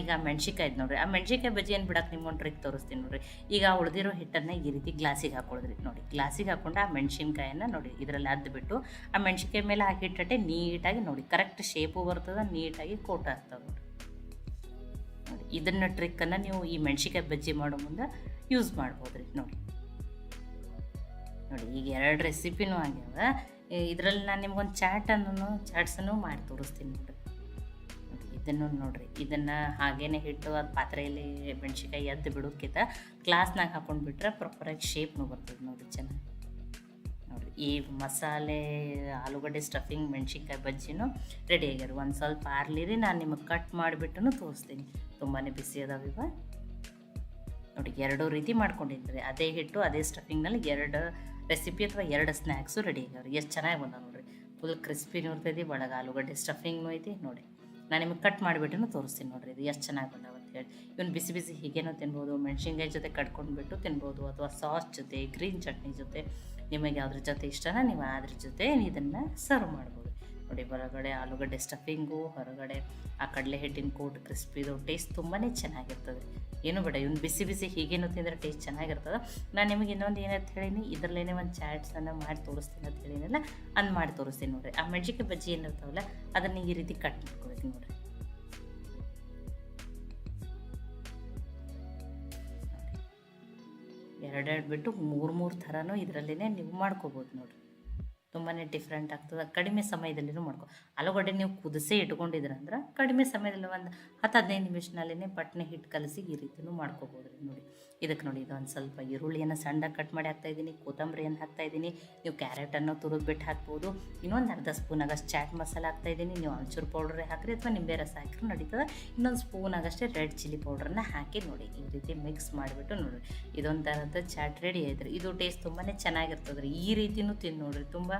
ಈಗ ಮೆಣ್ಸಿಕಾಯ್ದು ನೋಡ್ರಿ. ಆ ಮೆಣ್ಸಿಕಾಯಿ ಬಜ್ಜಿ ಏನು ಬಿಡಕ್ಕೆ ನಿಮ್ಗೊಂದು ಟ್ರಿಕ್ ತೋರಿಸ್ತೀನಿ ನೋಡ್ರಿ. ಈಗ ಉಳಿದಿರೋ ಹಿಟ್ಟನ್ನು ಈ ರೀತಿ ಗ್ಲಾಸಿಗೆ ಹಾಕೊಳ್ಳೋದ್ರಿ ನೋಡಿ. ಗ್ಲಾಸಿಗೆ ಹಾಕೊಂಡು ಆ ಮೆಣಸಿನ್ಕಾಯನ್ನು ನೋಡಿ, ಇದರಲ್ಲಿ ಅದ್ದುಬಿಟ್ಟು ಆ ಮೆಣ್ಸಿನ್ಕಾಯಿ ಮೇಲೆ ಆ ಹಿಟ್ಟಟ್ಟೆ ನೀಟಾಗಿ ನೋಡಿ, ಕರೆಕ್ಟ್ ಶೇಪು ಬರ್ತದೆ, ನೀಟಾಗಿ ಕೋಟ್ ಆಗ್ತದೆ ನೋಡಿ, ಇದನ್ನ ಟ್ರಿಕ್ಕನ್ನು ನೀವು ಈ ಮೆಣಸಿನ್ಕಾಯಿ ಬಜ್ಜಿ ಮಾಡೋ ಮುಂದೆ ಯೂಸ್ ಮಾಡ್ಬೋದ್ರಿ ನೋಡಿ. ನೋಡಿ, ಈಗ ಎರಡು ರೆಸಿಪಿನೂ ಆಗ್ಯಾವ. ಇದರಲ್ಲಿ ನಾನು ನಿಮ್ಗೊಂದು ಚಾಟನ್ನು ಚಾಟ್ಸನ್ನು ಮಾಡಿ ತೋರಿಸ್ತೀನಿ ನೋಡ್ರಿ. ನೋಡಿ ಇದನ್ನು ನೋಡ್ರಿ. ಇದನ್ನು ಹಾಗೇನೆ ಹಿಟ್ಟು ಅದು ಪಾತ್ರೆಯಲ್ಲಿ ಮೆಣಸಿನ್ಕಾಯಿ ಎದ್ದು ಬಿಡೋಕ್ಕಿಂತ ಗ್ಲಾಸ್ನಾಗ ಹಾಕೊಂಡು ಬಿಟ್ರೆ ಪ್ರಾಪರಾಗಿ ಶೇಪ್ನು ಬರ್ತದೆ ನೋಡಿರಿ ಚೆನ್ನಾಗಿ. ನೋಡಿರಿ, ಈ ಮಸಾಲೆ, ಆಲೂಗಡ್ಡೆ ಸ್ಟಫಿಂಗ್ ಮೆಣಸಿನ್ಕಾಯಿ ಬಜ್ಜಿನೂ ರೆಡಿ ಆಗ್ಯಾರ ಒಂದು ಸ್ವಲ್ಪ ಆರ್ಲಿರಿ ನಾನು ನಿಮಗೆ ಕಟ್ ಮಾಡಿಬಿಟ್ಟು ತೋರಿಸ್ತೀನಿ. ತುಂಬಾ ಬಿಸಿ ಅದಾವ ಇವ. ನೋಡಿ ಎರಡು ರೀತಿ ಮಾಡ್ಕೊಂಡಿದ್ರಿ. ಅದೇ ಹಿಟ್ಟು, ಅದೇ ಸ್ಟಫಿಂಗ್ನಲ್ಲಿ ಎರಡು ರೆಸಿಪಿ ಅಥವಾ ಎರಡು ಸ್ನ್ಯಾಕ್ಸು ರೆಡಿ ಆಗ್ಯಾವ್ರಿ. ಎಷ್ಟು ಚೆನ್ನಾಗಿ ಬಂದಾವ ನೋಡಿರಿ. ಫುಲ್ ಕ್ರಿಸ್ಪಿನೂ ಇರ್ತೈತಿ, ಒಳಗೆ ಆಲೂಗಡ್ಡೆ ಸ್ಟಫಿಂಗ್ನೂ ಐತಿ ನೋಡಿ ನಾನು ನಿಮಗೆ ಕಟ್ ಮಾಡಿಬಿಟ್ಟು ತೋರಿಸ್ತೀನಿ ನೋಡ್ರಿ, ಇದು ಎಷ್ಟು ಚೆನ್ನಾಗಿ ಬಂದಾವ ಅಂತ ಹೇಳಿ. ಇವನು ಬಿಸಿ ಬಿಸಿ ಹೀಗೇನೋ ತಿನ್ಬೋದು, ಮೆಣಸಿನ್ಕಾಯಿ ಜೊತೆ ಕಟ್ಕೊಂಡ್ಬಿಟ್ಟು ತಿನ್ಬೋದು, ಅಥವಾ ಸಾಸ್ ಜೊತೆ, ಗ್ರೀನ್ ಚಟ್ನಿ ಜೊತೆ, ನಿಮಗೆ ಅದ್ರ ಜೊತೆ ಇಷ್ಟನ ನೀವು ಅದ್ರ ಜೊತೆ ಇದನ್ನು ಸರ್ವ್ ಮಾಡ್ಬೋದು. ನೋಡಿ ಹೊರಗಡೆ ಆಲೂಗಡ್ಡೆ ಸ್ಟಫಿಂಗು ಹೊರಗಡೆ ಆ ಕಡಲೆ ಹಿಟ್ಟಿನ ಕೋಟ್ ಕ್ರಿಸ್ಪಿದು ಟೇಸ್ಟ್ ತುಂಬಾ ಚೆನ್ನಾಗಿರ್ತದೆ. ಏನು ಬೇಡ, ಇವ್ನು ಬಿಸಿ ಬಿಸಿ ಹೀಗೇನು ತಿಂದರೆ ಟೇಸ್ಟ್ ಚೆನ್ನಾಗಿರ್ತದೆ. ನಾನು ನಿಮಗೆ ಇನ್ನೊಂದು ಏನಂತ ಹೇಳೀನಿ ಇದರಲ್ಲೇ ಒಂದು ಚಾಟ್ಸನ್ನು ಮಾಡಿ ತೋರಿಸ್ತೀನಿ ಅಂತ ಹೇಳಿನಲ್ಲ, ಅದು ಮಾಡಿ ತೋರಿಸ್ತೀನಿ ನೋಡಿರಿ. ಆ ಮೆಣಸಿಕೆ ಬಜ್ಜಿ ಏನಿರ್ತಾವಲ್ಲ, ಅದನ್ನು ಈ ರೀತಿ ಕಟ್ ಮಾಡ್ಕೊಬೇಕು ನೋಡಿರಿ. ಎರಡೆರಡು ಬಿಟ್ಟು ಮೂರು ಮೂರು ಥರನೂ ಇದರಲ್ಲೇ ನೀವು ಮಾಡ್ಕೋಬೋದು ನೋಡ್ರಿ. ತುಂಬಾ ಡಿಫ್ರೆಂಟ್ ಆಗ್ತದೆ. ಕಡಿಮೆ ಸಮಯದಲ್ಲಿನೂ ಮಾಡ್ಕೊ. ಆಲೂಗಡ್ಡೆ ನೀವು ಕುದಿಸೇ ಇಟ್ಕೊಂಡಿದ್ರಂದ್ರೆ ಕಡಿಮೆ ಸಮಯದಲ್ಲಿ ಒಂದು ಹತ್ತು ಹದಿನೈದು ನಿಮಿಷನಲ್ಲೇ ಪಟ್ನೆ ಹಿಟ್ಟು ಕಲಸಿ ಈ ರೀತಿಯೂ ಮಾಡ್ಕೋಬೋದು ನೋಡಿ. ಇದಕ್ಕೆ ನೋಡಿ ಇದೊಂದು ಸ್ವಲ್ಪ ಈರುಳ್ಳಿಯನ್ನು ಸಣ್ಣಗೆ ಕಟ್ ಮಾಡಿ ಹಾಕ್ತಾ ಇದ್ದೀನಿ ಕೊತ್ತಂಬರಿಯನ್ನು ಹಾಕ್ತಾ ಇದ್ದೀನಿ ನೀವು ಕ್ಯಾರೆಟನ್ನು ತುರಿದು ಬಿಟ್ಟು ಹಾಕ್ಬೋದು. ಇನ್ನೊಂದು ಅರ್ಧ ಸ್ಪೂನ್ ಆಗಷ್ಟು ಚಾಟ್ ಮಸಾಲ ಹಾಕ್ತಾ ಇದ್ದೀನಿ ನೀವು ಒಂಚೂರು ಪೌಡ್ರೇ ಹಾಕಿರಿ ಅಥವಾ ನಿಂಬೆ ರಸ ಹಾಕಿದ್ರು ನಡೀತದೆ. ಇನ್ನೊಂದು ಸ್ಪೂನ್ ಆಗಷ್ಟೇ ರೆಡ್ ಚಿಲ್ಲಿ ಪೌಡ್ರನ್ನ ಹಾಕಿ ನೋಡಿ, ಈ ರೀತಿ ಮಿಕ್ಸ್ ಮಾಡಿಬಿಟ್ಟು ನೋಡಿ. ಇದೊಂದು ಥರದ ಚಾಟ್ ರೆಡಿ ಆಯ್ತು. ಇದು ಟೇಸ್ಟ್ ತುಂಬಾ ಚೆನ್ನಾಗಿರ್ತದೆ ರೀ. ಈ ರೀತಿಯೂ ತಿಂದು ನೋಡ್ರಿ. ತುಂಬ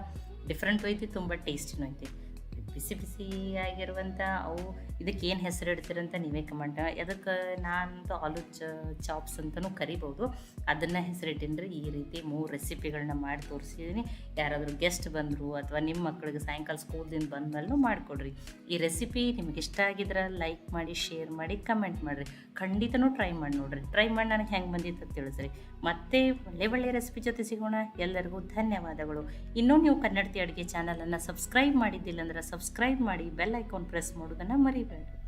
ಡಿಫ್ರೆಂಟ್ ಐತಿ ತುಂಬ ಟೇಸ್ಟಿನೂ ಐತಿ ಬಿಸಿ ಬಿಸಿ ಆಗಿರುವಂಥ ಅವು ಇದಕ್ಕೆ ಏನು ಹೆಸರು ಇಡ್ತೀರಂತ ನೀವೇ ಕಮೆಂಟ್ ಅದಕ್ಕೆ ನಾನು ಆಲು ಚ ಚಾಪ್ಸ್ ಅಂತಲೂ ಕರಿಬೋದು. ಅದನ್ನು ಹೆಸರಿಟ್ಟಿನ್ರಿ ಈ ರೀತಿ ಮೂರು ರೆಸಿಪಿಗಳನ್ನ ಮಾಡಿ ತೋರಿಸಿದ್ದೀನಿ ಯಾರಾದರೂ ಗೆಸ್ಟ್ ಬಂದರು ಅಥವಾ ನಿಮ್ಮ ಮಕ್ಕಳಿಗೆ ಸಾಯಂಕಾಲ ಸ್ಕೂಲ್ದಿಂದ ಬಂದ್ಮೇಲೂ ಮಾಡಿಕೊಡ್ರಿ. ಈ ರೆಸಿಪಿ ನಿಮ್ಗೆ ಇಷ್ಟ ಆಗಿದ್ರೆ ಲೈಕ್ ಮಾಡಿ ಶೇರ್ ಮಾಡಿ ಕಮೆಂಟ್ ಮಾಡಿರಿ. ಖಂಡಿತನೂ ಟ್ರೈ ಮಾಡಿ ನೋಡ್ರಿ. ಟ್ರೈ ಮಾಡಿ ನನಗೆ ಹೆಂಗೆ ಬಂದಿತ್ತು ಅಂತ ತಿಳಿಸ್ರಿ. ಮತ್ತೆ ಒಳ್ಳೆ ಒಳ್ಳೆ ರೆಸಿಪಿ ಜೊತೆ ಸಿಗೋಣ. ಎಲ್ಲರಿಗೂ ಧನ್ಯವಾದಗಳು. ಇನ್ನೂ ನೀವು ಕನ್ನಡತಿ ಅಡುಗೆ ಚಾನಲನ್ನು ಸಬ್ಸ್ಕ್ರೈಬ್ ಮಾಡಿದ್ದಿಲ್ಲ ಅಂದ್ರೆ ಸಬ್ಸ್ಕ್ರೈಬ್ ಮಾಡಿ ಬೆಲ್ ಐಕಾನ್ ಪ್ರೆಸ್ ಮಾಡೋದನ್ನು ಮರಿಬೇಡಿ happened